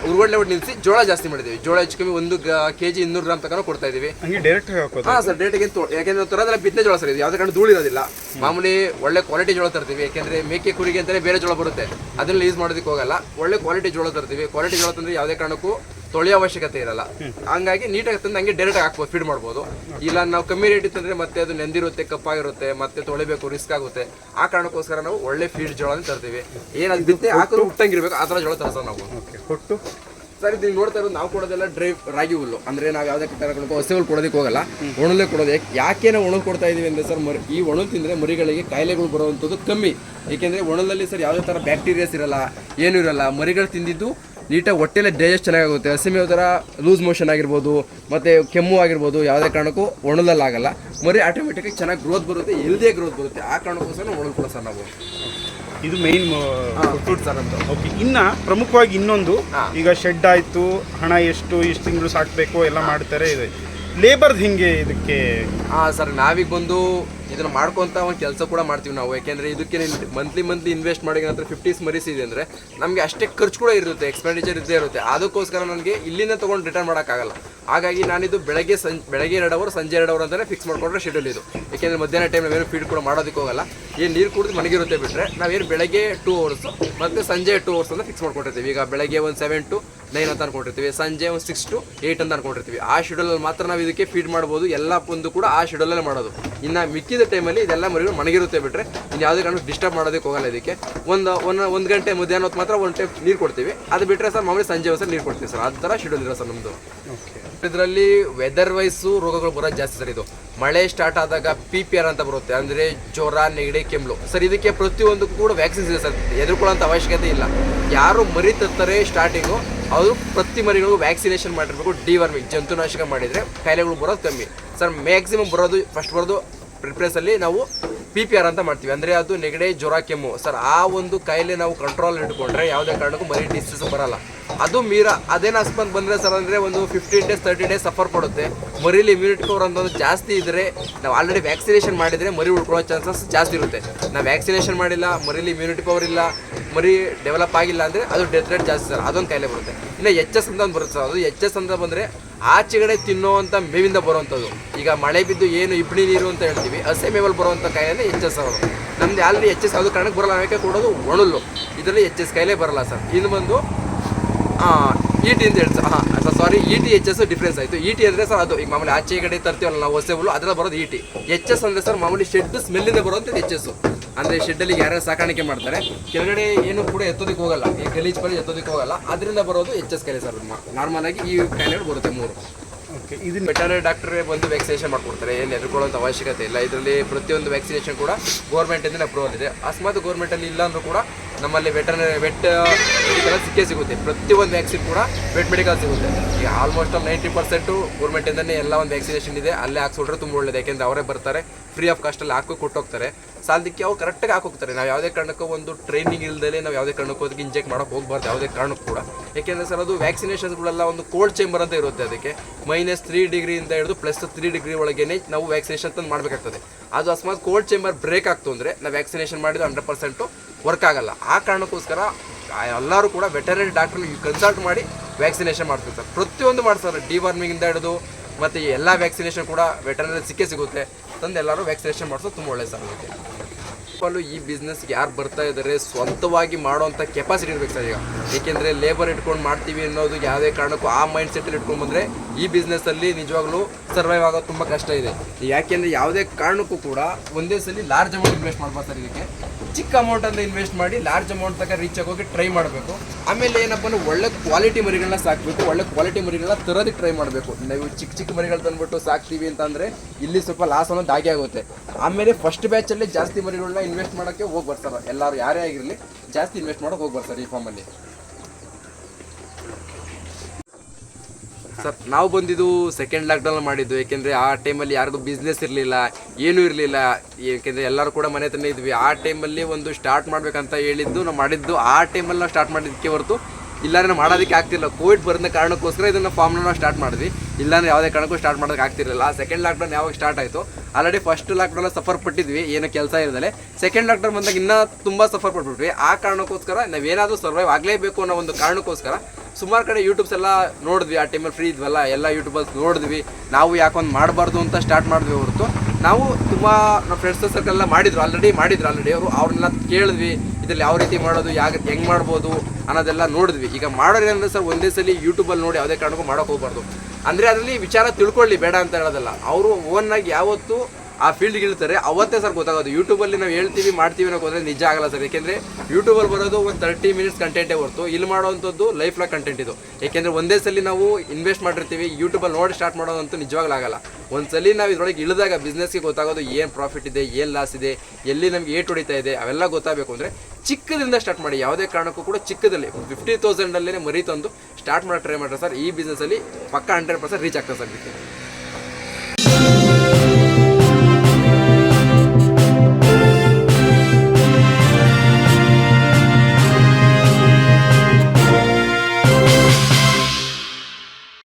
ಉರ್ಗಡ್ಲೆ ಊಟ ನಿಲ್ಲಿಸಿ ಜೋಳ ಜಾಸ್ತಿ ಮಾಡಿದೀವಿ. ಜೋಳ ಹೆಚ್ಚು ಕಮ್ಮಿ ಒಂದು ಕೆಜಿ ಇನ್ನೂರು ಗ್ರಾಮ್ ತನಕ ಕೊಡ್ತಾ ಇದೀವಿ. ಹಂಗೆ ಡೈರೆಕ್ಟ್ ಹಾಕೋದು. ಹಾಂ ಸರ್ ಡೇಟಿಗೆ ಯಾಕೆಂದ್ರೆ ಅದರ ಬಿತ್ತನೆ ಜೋಳ ಸರ್ ಇದು. ಯಾವುದೇ ಕಾರಣ ಧೂಳಿರೋದಿಲ್ಲ ಮಾಮೂಲಿ ಒಳ್ಳೆ ಕ್ವಾಲಿಟಿ ಜೋಳ ತರ್ತೀವಿ. ಯಾಕೆಂದ್ರೆ ಮೇಕೆ ಕುರಿಗೆ ಅಂತಲೇ ಬೇರೆ ಜೋಳ ಬರುತ್ತೆ. ಅದನ್ನ ಯೂಸ್ ಮಾಡೋದಕ್ಕೆ ಹೋಗಲ್ಲ. ಒಳ್ಳೆ ಕ್ವಾಲಿಟಿ ಜೋಳ ತರ್ತೀವಿ. ಕ್ವಾಲಿಟಿ ಜೋಳ ತಂದ್ರೆ ಯಾವುದೇ ಕಾರಣಕ್ಕೂ ತೊಳೆಯೋ ಅವಶ್ಯಕತೆ ಇರಲ್ಲ. ಹಂಗಾಗಿ ನೀಟಾಗಿ ತಂದು ಹಂಗೆ ಡೈರೆಕ್ಟ್ ಹಾಕ್ಬೋದು ಫೀಡ್ ಮಾಡ್ಬೋದು. ಇಲ್ಲ ನಾವು ಕಮ್ಮಿ ರೇಟ್ ಇತ್ತಂದ್ರೆ ಮತ್ತೆ ಅದು ನೆಂದಿರುತ್ತೆ ಕಪ್ಪಾಗಿರುತ್ತೆ ಮತ್ತೆ ತೊಳಿಬೇಕು ರಿಸ್ಕ್ ಆಗುತ್ತೆ. ಆ ಕಾರಣಕ್ಕೋಸ್ಕರ ನಾವು ಒಳ್ಳೆ ಫೀಡ್ ಜೋಳ ತರ್ತೀವಿ. ಏನಾದ್ರು ಬಿತ್ತೆ ಹಾಕಿದ್ರೆ ಹುಟ್ಟಂಗಿರ್ಬೇಕು ಆ ಥರ ಜೋಳ ತರ್ಸೋದು ನಾವು. ಹೊಟ್ಟು? ಸರ್ ಇದು ನೋಡ್ತಾ ಇರೋದು ನಾವು ಕೊಡೋದೆಲ್ಲ ಡ್ರೈ ರಾಗಿ ಹುಲ್ಲು. ಅಂದ್ರೆ ನಾವು ಯಾವುದೇ ತರಬೇಕು ಹಸಿ ಹುಲ್ಲು ಕೊಡೋದಕ್ಕೆ ಹೋಗಲ್ಲ ಒಣಲ್ಲೇ ಕೊಡೋದು. ಯಾಕೆ ಯಾಕೆ ನಾವು ಒಣಲ್ ಕೊಡ್ತಾ ಇದೀವಿ ಅಂದ್ರೆ ಸರ್ ಮರಿ ಈ ಒಣಲ್ ತಿಂದ್ರೆ ಮರಿಗಳಿಗೆ ಕಾಯಿಲೆಗಳು ಬರುವಂಥದ್ದು ಕಮ್ಮಿ. ಏಕೆಂದ್ರೆ ಒಣಲಲ್ಲಿ ಸರ್ ಯಾವುದೇ ಥರ ಬ್ಯಾಕ್ಟೀರಿಯಾಸ್ ಇರಲ್ಲ ಏನೂ ಇರಲ್ಲ. ಮರಿಗಳು ತಿಂದಿದ್ದು ನೀಟಾಗಿ ಹೊಟ್ಟೆಲೆ ಡೈಜೆಸ್ಟ್ ಚೆನ್ನಾಗಾಗುತ್ತೆ. ಹಸಿಮೆ ಥರ ಲೂಸ್ ಮೋಷನ್ ಆಗಿರ್ಬೋದು ಮತ್ತು ಕೆಮ್ಮು ಆಗಿರ್ಬೋದು ಯಾವುದೇ ಕಾರಣಕ್ಕೂ ಒಣಲಲ್ಲಾಗಲ್ಲ ಮರಿ ಆಟೋಮೆಟಿಕಾಗಿ ಚೆನ್ನಾಗಿ ಗ್ರೋತ್ ಬರುತ್ತೆ ಹೆಲ್ದಿಯಾಗಿ ಗ್ರೋತ್ ಬರುತ್ತೆ. ಆ ಕಾರಣಕ್ಕೋಸ್ಕರ ಒಣಲ್ ಕೊಡೋ ಸರ್ ನಾವು. ಇದು ಮೇನ್ ಫುಡ್ ಸರ್ ಅಂತ. ಓಕೆ ಇನ್ನು ಪ್ರಮುಖವಾಗಿ ಇನ್ನೊಂದು ಈಗ ಶೆಡ್ ಆಯಿತು ಹಣ ಎಷ್ಟು ಇಷ್ಟು ತಿಂಗಳು ಸಾಕ್ಬೇಕು ಎಲ್ಲ ಮಾಡ್ತಾರೆ ಇದೆ. ಲೇಬರ್ದು ಹಿಂಗೆ ಇದಕ್ಕೆ? ಹಾಂ ಸರ್ ನಾವೀಗ ಬಂದು ಇದನ್ನ ಮಾಡ್ಕೊಂತ ಒಂದು ಕೆಲಸ ಕೂಡ ಮಾಡ್ತೀವಿ ನಾವು. ಯಾಕೆಂದ್ರೆ ಇದಕ್ಕೆ ಮಂತ್ಲಿ ಮಂತ್ಲಿ ಇನ್ವೆಸ್ಟ್ ಮಾಡಿ ನಂತರ ಫಿಫ್ಟೀಸ್ ಮರೀಸಿದೆ ಅಂದರೆ ನಮಗೆ ಅಷ್ಟೇ ಖರ್ಚು ಕೂಡ ಇರುತ್ತೆ ಎಕ್ಸ್ಪೆಂಡಿಚರ್ ಇದ್ದೇ ಇರುತ್ತೆ. ಅದಕ್ಕೋಸ್ಕರ ನನಗೆ ಇಲ್ಲಿಂದ ತಗೊಂಡು ರಿಟರ್ನ್ ಮಾಡೋಕ್ಕಾಗಲ್ಲ. ಹಾಗಾಗಿ ನಾನಿದು ಬೆಳಗ್ಗೆ ಸಂ, ಬೆಳಗ್ಗೆ ಎರಡು ಅವರ್ ಸಂಜೆ ಎರಡು ಅವರ್ ಅಂತಲೇ ಫಿಕ್ಸ್ ಮಾಡ್ಕೊಂಡ್ರೆ ಶೆಡ್ಯೂಲ್ ಇದು. ಯಾಕೆಂದ್ರೆ ಮಧ್ಯಾಹ್ನ ಟೈಮ್ ನಾವೇನು ಫೀಡ್ ಕೂಡ ಮಾಡೋದಕ್ಕೆ ಹೋಗಲ್ಲ. ಏನು ನೀರು ಕುಡಿದು ಮನೆಗಿರುತ್ತೆ ಬಿಟ್ಟರೆ ನಾವೇನು ಬೆಳಗ್ಗೆ ಟೂ ಅವರ್ಸು ಮತ್ತು ಸಂಜೆ ಟೂ ಅವರ್ಸ್ ಅಂತ ಫಿಕ್ಸ್ ಮಾಡ್ಕೊಂಡಿರ್ತೀವಿ. ಈಗ ಬೆಳಗ್ಗೆ ಒಂದು ಸೆವೆನ್ ಟು ನೈನ್ ಅಂತ ಅನ್ಕೊಂಡಿರ್ತೀವಿ, ಸಂಜೆ ಒಂದು ಸಿಕ್ಸ್ ಟು ಏಯ್ಟ್ ಅಂತ ಅನ್ಕೊಂಡಿರ್ತೀವಿ. ಆ ಶೆಡ್ಯೂಲಲ್ಲಿ ಮಾತ್ರ ನಾವು ಇದಕ್ಕೆ ಫೀಡ್ ಮಾಡ್ಬೋದು, ಎಲ್ಲ ಒಂದು ಕೂಡ ಆ ಶೆಡ್ಯೂಲಲ್ಲೇ ಮಾಡೋದು. ಇನ್ನು ಮಿಕ್ಕಿದ ಟೈಮಲ್ಲಿ ಇದೆಲ್ಲ ಮರಿಗಳು ಮಣಗಿರುತ್ತೆ ಬಿಟ್ಟರೆ ಇನ್ನು ಯಾವುದೇ ಕಾರಣಕ್ಕೆ ಡಿಸ್ಟರ್ಬ್ ಮಾಡೋದಕ್ಕೆ ಹೋಗಲ್ಲ ಇದಕ್ಕೆ. ಒಂದು ಒಂದು ಒಂದು ಗಂಟೆ ಮಧ್ಯಾಹ್ನ ಹೊತ್ತು ಮಾತ್ರ ಒಂದು ಟೈಮ್ ನೀರು ಕೊಡ್ತೀವಿ. ಅದು ಬಿಟ್ಟರೆ ಸರ್ ಮಾಮೂಲಿ ಸಂಜೆ ಒಂದು ನೀರು ಕೊಡ್ತೀವಿ ಸರ್. ಆ ಥರ ಶೆಡ್ಯೂಲ್ ಇರೋ ಸರ್ ನಮ್ಮದು ಓಕೆ ಇದರಲ್ಲಿ ವೆದರ್ ವೈಸು ರೋಗಗಳು ಬರೋದು ಜಾಸ್ತಿ ಸರ್ ಇದು. ಮಳೆ ಸ್ಟಾರ್ಟ್ ಆದಾಗ ಪಿ ಪಿ ಆರ್ ಅಂತ ಬರುತ್ತೆ. ಅಂದ್ರೆ ಜ್ವರ, ನೆಗಡಿ ಕೆಮ್ಮಲು ಸರ್, ಇದಕ್ಕೆ ಪ್ರತಿಯೊಂದಕ್ಕೂ ಕೂಡ ವ್ಯಾಕ್ಸಿನ್ಸ್ ಇದೆ ಸರ್. ಎದುರ್ಕೊಳ್ಳೋಂಥ ಅವಶ್ಯಕತೆ ಇಲ್ಲ. ಯಾರು ಮರಿ ತರ್ತಾರೆ ಸ್ಟಾರ್ಟಿಂಗು ಅವರು ಪ್ರತಿ ಮರಿಗಳು ವ್ಯಾಕ್ಸಿನೇಷನ್ ಮಾಡಿರಬೇಕು. ಡಿ ವರ್ಮಿಂಗ್ ಜಂತುನಾಶಕ ಮಾಡಿದರೆ ಕಾಯಿಲೆಗಳು ಬರೋದು ಕಮ್ಮಿ. ಸರ್ ಮ್ಯಾಕ್ಸಿಮಮ್ ಬರೋದು ಫಸ್ಟ್ ಬರೋದು ಪ್ರಿಫರೆನ್ಸಲ್ಲಿ ನಾವು ಪಿ ಪಿ ಆರ್ ಅಂತ ಮಾಡ್ತೀವಿ. ಅಂದರೆ ಅದು ನೆಗಡಿ, ಜ್ವರ, ಕೆಮ್ಮು. ಸರ್, ಆ ಒಂದು ಕಾಯಿಲೆ ನಾವು ಕಂಟ್ರೋಲ್ ಇಟ್ಕೊಂಡ್ರೆ ಯಾವುದೇ ಕಾರಣಕ್ಕೂ ಮರಿ ಡಿಸೀಸ್ ಬರಲ್ಲ. ಅದು ಮೀರ ಅದೇನು ಅಸ್ಪಂದ್ ಬಂದರೆ ಸರ್ ಅಂದರೆ ಒಂದು fifteen days thirty days suffer ಕೊಡುತ್ತೆ ಮರಿಲಿ ಇಮ್ಯುನಿಟಿ ಪವರ್ ಅಂತಂದು ಜಾಸ್ತಿ ಇದ್ದರೆ ನಾವು ಆಲ್ರೆಡಿ ವ್ಯಾಕ್ಸಿನೇಷನ್ ಮಾಡಿದರೆ ಮರಿ ಉಳ್ಕೊಳ್ಳೋ ಚಾನ್ಸಸ್ ಜಾಸ್ತಿ ಇರುತ್ತೆ. ನಾವು ವ್ಯಾಕ್ಸಿನೇಷನ್ ಮಾಡಿಲ್ಲ, ಮರಿಲಿ ಇಮ್ಯುನಿಟಿ ಪವರ್ ಇಲ್ಲ, ಮರಿ ಡೆವಲಪ್ ಆಗಿಲ್ಲ ಅಂದರೆ ಅದು ಡೆತ್ ರೇಟ್ ಜಾಸ್ತಿ ಸರ್. ಅದೊಂದು ಕಾಯಿಲೆ ಬರುತ್ತೆ. ಇನ್ನು ಎಚ್ ಎಸ್ ಅಂತ ಒಂದು ಬರುತ್ತೆ ಸರ್. ಅದು ಎಚ್ ಎಸ್ ಅಂತ ಬಂದರೆ ಆಚೆಗಡೆ ತಿನ್ನೋವಂಥ ಮೇವಿಂದ ಬರುವಂಥದ್ದು. ಈಗ ಮಳೆ ಬಿದ್ದು ಏನು ಇಬ್ಬನಿ ನೀರು ಅಂತ ಹೇಳ್ತೀವಿ ಹಸೆ ಮೇವಲ್ಲಿ ಬರುವಂಥ ಕಾಯಿಲೆ ಎಚ್ ಎಸ್ ಅವರು. ನಮ್ದು ಆಲ್ರೆಡಿ ಎಚ್ ಎಸ್ ಅದು ಕಾರಣಕ್ಕೆ ಬರಲ್ಲ. ಕೂಡ ಕೊಡೋದು? ಒಣಲು ಇದರಲ್ಲಿ ಎಚ್ ಎಸ್ ಕಾಯಿಲೆ ಬರಲ್ಲ ಸರ್. ಇನ್ನು ಬಂದು ಇ ಟಿ ಅಂತ ಹೇಳ್ತಾರೆ ಸರ್ ಹಾಂ sir sorry E T H S difference ಆಯಿತು. ಇ ಟಿ ಅಂದರೆ ಸರ್ ಅದು ಈಗ ಮಾಮೂಲಿ ಆಚೆ ಕಡೆ ತರ್ತೀವಲ್ಲ ನಾವು ಹೊಸ ಹುಲ್ಲು ಅದರಲ್ಲಿ ಬರೋದು ಇ ಟಿ ಎಚ್ ಎಸ್ ಅಂದರೆ ಸರ್ ಮಾಮೂಲಿ ಶೆಡ್ ಸ್ಮೆಲ್ಲಿಂದ ಬರುವಂಥದ್ದು ಎಚ್ ಎಸ್ ಅಂದರೆ ಶೆಡ್ಡಲ್ಲಿ ಯಾರ್ಯಾರು ಸಾಕಾಣಿಕೆ ಮಾಡ್ತಾರೆ ಕೆಳಗಡೆ ಏನು ಕೂಡ ಎತ್ತೋದಕ್ಕೆ ಹೋಗಲ್ಲ ಈ ಗಲೀಜ್ ಬಳಿ ಎತ್ತೋದಕ್ಕೆ ಹೋಗಲ್ಲ ಅದರಿಂದ ಬರೋದು ಎಚ್ ಎಸ್ ಕಲೆ ಸರ್ ನಾರ್ಮಲ್ ಆಗಿ ಈ ಕಾಯಿಲೆಗಳು ಬರುತ್ತೆ ಮೂರು. ಓಕೆ ಇದನ್ನ ವೆಟರ್ನರಿ ಡಾಕ್ಟರ್ ಬಂದು ವ್ಯಾಕ್ಸಿನೇಷನ್ ಮಾಡಿಕೊಡ್ತಾರೆ ಏನು ಹೆದರ್ಕೊಳ್ಳೋಂಥ ಅವಶ್ಯಕತೆ ಇಲ್ಲ. ಇದರಲ್ಲಿ ಪ್ರತಿಯೊಂದು ವ್ಯಾಕ್ಸಿನೇಷನ್ ಕೂಡ ಗೌರ್ಮೆಂಟಿಂದ ಅಪ್ರೂವಲ್ ಇದೆ ಅಕಸ್ಮಾತ್ ಗೌರ್ಮೆಂಟಲ್ಲಿ ಇಲ್ಲ ಅಂದರೂ ಕೂಡ ನಮ್ಮಲ್ಲಿ ವೆಟರ್ನರಿ ವೆಟ್ ಮೆಡಿಕಲ್ ಸಿಕ್ಕೇ ಸಿಗುತ್ತೆ. ಪ್ರತಿಯೊಂದು ವ್ಯಾಕ್ಸಿನ್ ಕೂಡ ವೆಟ್ ಮೆಡಿಕಲ್ ಸಿಗುತ್ತೆ. ಈಗ ಆಲ್ಮೋಸ್ಟ್ ಆಲ್ ನೈಂಟಿ ಪರ್ಸೆಂಟು ಗೌರ್ಮೆಂಟಿಂದನೇ ಎಲ್ಲ ಒಂದು ವ್ಯಾಕ್ಸಿನೇಷನ್ ಇದೆ. ಅಲ್ಲೇ ಹಾಕ್ಸ್ಕೊಂಡ್ರೆ ತುಂಬ ಒಳ್ಳೆಯದು ಯಾಕೆಂದರೆ ಅವರೇ ಬರ್ತಾರೆ ಫ್ರೀ ಆಫ್ ಕಾಸ್ಟಲ್ಲಿ ಹಾಕಿ ಕೊಟ್ಟೋಗ್ತಾರೆ. ಸಾಲದಕ್ಕೆ ಅವ್ರು ಕರೆಕ್ಟಾಗಿ ಹಾಕೋಗ್ತಾರೆ. ನಾವು ಯಾವುದೇ ಕಾರಣಕ್ಕೂ ಒಂದು ಟ್ರೈನಿಂಗ್ ಇಲ್ದಲೇ ನಾವು ಯಾವುದೇ ಕಾರಣಕ್ಕೂ ಅದಕ್ಕೆ ಇಂಜೆಕ್ಟ್ ಮಾಡೋಕೆ ಹೋಗ್ಬಾರ್ದು ಯಾವುದೇ ಕಾರಣಕ್ಕೂ ಕೂಡ. ಯಾಕೆಂದರೆ ಸರ್, ಅದು ವ್ಯಾಕ್ಸಿನೇಷನ್ಗಳೆಲ್ಲ ಒಂದು ಕೋಲ್ಡ್ ಚೇಂಬರ್ ಅಂತ ಇರುತ್ತೆ ಅದಕ್ಕೆ. ಮೈನಸ್ ತ್ರೀ ಡಿಗ್ರಿಯಿಂದ ಹಿಡಿದು ಪ್ಲಸ್ ತ್ರೀ ಡಿಗ್ರಿ ಒಳಗೇನೆ ನಾವು ವ್ಯಾಕ್ಸಿನೇಷನ್ ತಂದು ಮಾಡಬೇಕಾಗ್ತದೆ. ಅದು ಅಸ್ಮಾತ್ ಕೋಲ್ಡ್ ಚೇಂಬರ್ ಬ್ರೇಕ್ ಆಗ್ತು ಅಂದರೆ ನಾವು ವ್ಯಾಕ್ಸಿನೇಷನ್ ಮಾಡಿದ್ದು ಹಂಡ್ರೆಡ್ ಪರ್ಸೆಂಟು ವರ್ಕ್ ಆಗಲ್ಲ. ಆ ಕಾರಣಕ್ಕೋಸ್ಕರ ಎಲ್ಲರೂ ಕೂಡ ವೆಟರ್ನರಿ ಡಾಕ್ಟರ್ ಕನ್ಸಲ್ಟ್ ಮಾಡಿ ವ್ಯಾಕ್ಸಿನೇಷನ್ ಮಾಡ್ತೀವಿ ಸರ್. ಪ್ರತಿಯೊಂದು ಮಾಡ್ತಾರೆ ಡಿವಾರ್ಮಿಂಗಿಂದ ಹಿಡಿದು ಮತ್ತು ಎಲ್ಲ ವ್ಯಾಕ್ಸಿನೇಷನ್ ಕೂಡ ವೆಟರ್ನರಿ ಸಿಕ್ಕೇ ಸಿಗುತ್ತೆ. ತಂದು ಎಲ್ಲರೂ ವ್ಯಾಕ್ಸಿನೇಷನ್ ಮಾಡಿಸೋದು ತುಂಬ ಒಳ್ಳೆಯ ಅದಕ್ಕೆ ಅಲ್ಲೂ ಈ ಬಿಸ್ನೆಸ್ಗೆ ಯಾರು ಬರ್ತಾ ಇದ್ದಾರೆ ಸ್ವಂತವಾಗಿ ಮಾಡೋವಂಥ ಕೆಪಾಸಿಟಿ ಇರಬೇಕು ಸರ್ ಈಗ. ಏಕೆಂದರೆ ಲೇಬರ್ ಇಟ್ಕೊಂಡು ಮಾಡ್ತೀವಿ ಅನ್ನೋದು ಯಾವುದೇ ಕಾರಣಕ್ಕೂ ಆ ಮೈಂಡ್ ಸೆಟ್ಟಲ್ಲಿ ಇಟ್ಕೊಂಡು ಬಂದರೆ ಈ ಬಿಸ್ನೆಸ್ಸಲ್ಲಿ ನಿಜವಾಗ್ಲೂ ಸರ್ವೈವ್ ಆಗೋದು ತುಂಬ ಕಷ್ಟ ಇದೆ. ಯಾಕೆಂದರೆ ಯಾವುದೇ ಕಾರಣಕ್ಕೂ ಕೂಡ ಒಂದೇ ಸಲ ಲಾರ್ಜ್ ಅಮೌಂಟ್ ಇನ್ವೆಸ್ಟ್ ಮಾಡ್ಬೋದು ಸರ್ ಇದಕ್ಕೆ. ಚಿಕ್ಕ ಅಮೌಂಟ್ ಅಂತ ಇನ್ವೆಸ್ಟ್ ಮಾಡಿ ಲಾರ್ಜ್ ಅಮೌಂಟ್ ತನಕ ರೀಚ್ ಆಗೋಗಿ ಟ್ರೈ ಮಾಡಬೇಕು. ಆಮೇಲೆ ಏನಪ್ಪ ಅಂದ್ರೆ ಒಳ್ಳೆ ಕ್ವಾಲಿಟಿ ಮರಿಗಳನ್ನ ಸಾಕಬೇಕು. ಒಳ್ಳೆ ಕ್ವಾಲಿಟಿ ಮರಿಗಳನ್ನ ತರೋದಕ್ಕೆ ಟ್ರೈ ಮಾಡಬೇಕು. ನಾವು ಚಿಕ್ಕ ಚಿಕ್ಕ ಮರಿಗಳು ತಂದ್ಬಿಟ್ಟು ಸಾಕ್ತೀವಿ ಅಂತಂದರೆ ಇಲ್ಲಿ ಸ್ವಲ್ಪ ಲಾಸ್ ಅನ್ನೋದು ಹಾಗೆ ಆಗುತ್ತೆ. ಆಮೇಲೆ ಫಸ್ಟ್ ಬ್ಯಾಚಲ್ಲಿ ಜಾಸ್ತಿ ಮರಿಗಳನ್ನ ಇನ್ವೆಸ್ಟ್ ಮಾಡೋಕ್ಕೆ ಹೋಗಿ ಬರ್ತಾರೆ ಎಲ್ಲರೂ ಯಾರೇ ಆಗಿರಲಿ ಜಾಸ್ತಿ ಇನ್ವೆಸ್ಟ್ ಮಾಡೋಕೆ ಹೋಗಿ ಬರ್ತಾರೆ ಈ ಫಾರ್ಮಲ್ಲಿ ಸರ್, ನಾವು ಬಂದಿದ್ದು ಸೆಕೆಂಡ್ ಲಾಕ್ಡೌನ್ ಮಾಡಿದ್ದು, ಏಕೆಂದರೆ ಆ ಟೈಮಲ್ಲಿ ಯಾರಿಗೂ ಬಿಸ್ನೆಸ್ ಇರಲಿಲ್ಲ, ಏನೂ ಇರಲಿಲ್ಲ, ಏಕೆಂದರೆ ಎಲ್ಲರೂ ಕೂಡ ಮನೆ ಹತ್ರನೇ ಇದ್ವಿ. ಆ ಟೈಮಲ್ಲಿ ಒಂದು ಸ್ಟಾರ್ಟ್ ಮಾಡಬೇಕಂತ ಹೇಳಿದ್ದು, ನಾವು ಮಾಡಿದ್ದು, ಆ ಟೈಮಲ್ಲಿ ನಾವು ಸ್ಟಾರ್ಟ್ ಮಾಡಿದ್ದಕ್ಕೆ ಹೊರತು ಇಲ್ಲಾಂದ್ರೆ ಮಾಡೋದಕ್ಕೆ ಆಗ್ತಿಲ್ಲ. ಕೋವಿಡ್ ಬರೋದ ಕಾರಣಕ್ಕೋಸ್ಕರ ಇದನ್ನು ಫಾರ್ಮ್ನ ನಾವು ಸ್ಟಾರ್ಟ್ ಮಾಡಿದ್ವಿ. ಇಲ್ಲಾಂದ್ರೆ ಯಾವುದೇ ಕಾರಣಕ್ಕೂ ಸ್ಟಾರ್ಟ್ ಮಾಡೋದಕ್ಕೆ ಆಗ್ತಿರಲಿಲ್ಲ. ಸೆಕೆಂಡ್ ಲಾಕ್ಡೌನ್ ಯಾವಾಗ ಸ್ಟಾರ್ಟ್ ಆಯಿತು ಆಲ್ರೆಡಿ ಫಸ್ಟ್ ಲಾಕ್ಡೌನಲ್ಲಿ ಸಫರ್ ಪಟ್ಟಿದ್ವಿ. ಏನು ಕೆಲಸ ಇರದಲ್ಲೇ ಸೆಕೆಂಡ್ ಲಾಕ್ಡೌನ್ ಬಂದಾಗ ಇನ್ನೂ ತುಂಬ ಸಫರ್ ಪಟ್ಬಿಟ್ವಿ. ಆ ಕಾರಣಕ್ಕೋಸ್ಕರ ನಾವೇನಾದರೂ ಸರ್ವೈವ್ ಆಗಲೇಬೇಕು ಅನ್ನೋ ಒಂದು ಕಾರಣಕ್ಕೋಸ್ಕರ ಸುಮಾರು ಕಡೆ ಯೂಟ್ಯೂಬ್ಸ್ ಎಲ್ಲ ನೋಡಿದ್ವಿ. ಆ ಟೈಮಲ್ಲಿ ಫ್ರೀ ಇದ್ವಲ್ಲ, ಎಲ್ಲ ಯೂಟ್ಯೂಬರ್ಸ್ ನೋಡಿದ್ವಿ. ನಾವು ಯಾಕೊಂದು ಮಾಡಬಾರ್ದು ಅಂತ ಸ್ಟಾರ್ಟ್ ಮಾಡಿದ್ವಿ ಹೊರತು. ನಾವು ತುಂಬ ನಮ್ಮ ಫ್ರೆಂಡ್ಸ್ ಸರ್ಕಲ್ ಎಲ್ಲ ಮಾಡಿದ್ರು ಆಲ್ರೆಡಿ ಮಾಡಿದ್ರು ಆಲ್ರೆಡಿ ಅವರು ಅವ್ರನ್ನೆಲ್ಲ ಕೇಳಿದ್ವಿ, ಇದರಲ್ಲಿ ಯಾವ ರೀತಿ ಮಾಡೋದು, ಯಾಕೆ ಹೆಂಗೆ ಮಾಡ್ಬೋದು ಅನ್ನೋದೆಲ್ಲ ನೋಡಿದ್ವಿ. ಈಗ ಮಾಡೋರು ಸರ್ ಒಂದೇ ಸಲ ಯೂಟ್ಯೂಬಲ್ಲಿ ನೋಡಿ ಯಾವುದೇ ಕಾರಣಕ್ಕೂ ಮಾಡೋಕೆ ಹೋಗ್ಬಾರ್ದು. ಅಂದರೆ ಅದರಲ್ಲಿ ವಿಚಾರ ತಿಳ್ಕೊಳ್ಳಿ, ಬೇಡ ಅಂತ ಹೇಳೋದಲ್ಲ. ಅವರು ಓನ್ನಾಗಿ ಯಾವತ್ತು ಆ ಫೀಲ್ಡ್ಗೆ ಇಳ್ತಾರೆ. ಅವತ್ತೇ ಸರ್ ಗೊತ್ತಾಗೋದು. ಯೂಟ್ಯೂಬಲ್ಲಿ ನಾವು ಹೇಳ್ತೀವಿ, ಮಾಡ್ತೀವಿ ಅನ್ನೋಕೆ ಹೋದ್ರೆ ನಿಜ ಆಗಲ್ಲ ಸರ್ ಯಾಕೆಂದರೆ ಯೂಟ್ಯೂಬಲ್ಲಿ ಬರೋದು ಒಂದು ತರ್ಟಿ ಮಿನಿಟ್ಸ್ ಕಂಟೆಂಟೇ ಹೊರತು. ಇಲ್ಲಿ ಮಾಡೋವಂಥದ್ದು ಲೈಫ್ ಲಾಗ್ ಕಂಟೆಂಟ್ ಇದು. ಏಕೆಂದರೆ ಒಂದೇ ಸಲ ನಾವು ಇನ್ವೆಸ್ಟ್ ಮಾಡಿರ್ತೀವಿ ಯೂಟ್ಯೂಬಲ್ಲಿ ನೋಡಿ ಸ್ಟಾರ್ಟ್ ಮಾಡೋದಂತೂ ನಿಜವಾಗ್ಲೂ ಆಗಲ್ಲ. ಸಲ ನಾವು ಇದರೊಳಗೆ ಇಳಿದಾಗ ಬಿಸ್ನೆಸ್ಗೆ ಗೊತ್ತಾಗೋದು ಏನು ಪ್ರಾಫಿಟ್ ಇದೆ, ಏನು ಲಾಸ್ ಇದೆ, ಎಲ್ಲಿ ನಮಗೆ ಏಟ್ ಹೊಡಿತಾ ಇದೆ, ಅವೆಲ್ಲ ಗೊತ್ತಾಗಬೇಕು ಅಂದರೆ ಚಿಕ್ಕದಿಂದ ಸ್ಟಾರ್ಟ್ ಮಾಡಿ. ಯಾವುದೇ ಕಾರಣಕ್ಕೂ ಕೂಡ ಚಿಕ್ಕದಲ್ಲಿ ಫಿಫ್ಟಿ ತೌಸಂಡಲ್ಲೇ ಮರಿ ತಂದು ಸ್ಟಾರ್ಟ್ ಮಾಡೋ ಟ್ರೈ ಮಾಡ್ರೆ ಸರ್ ಈ ಬಿಸ್ನೆಸ್ಸಲ್ಲಿ ಪಕ್ಕ ಹಂಡ್ರೆಡ್ ಪರ್ಸೆಂಟ್ ರೀಚ್ ಆಗ್ತದೆ ಸರ್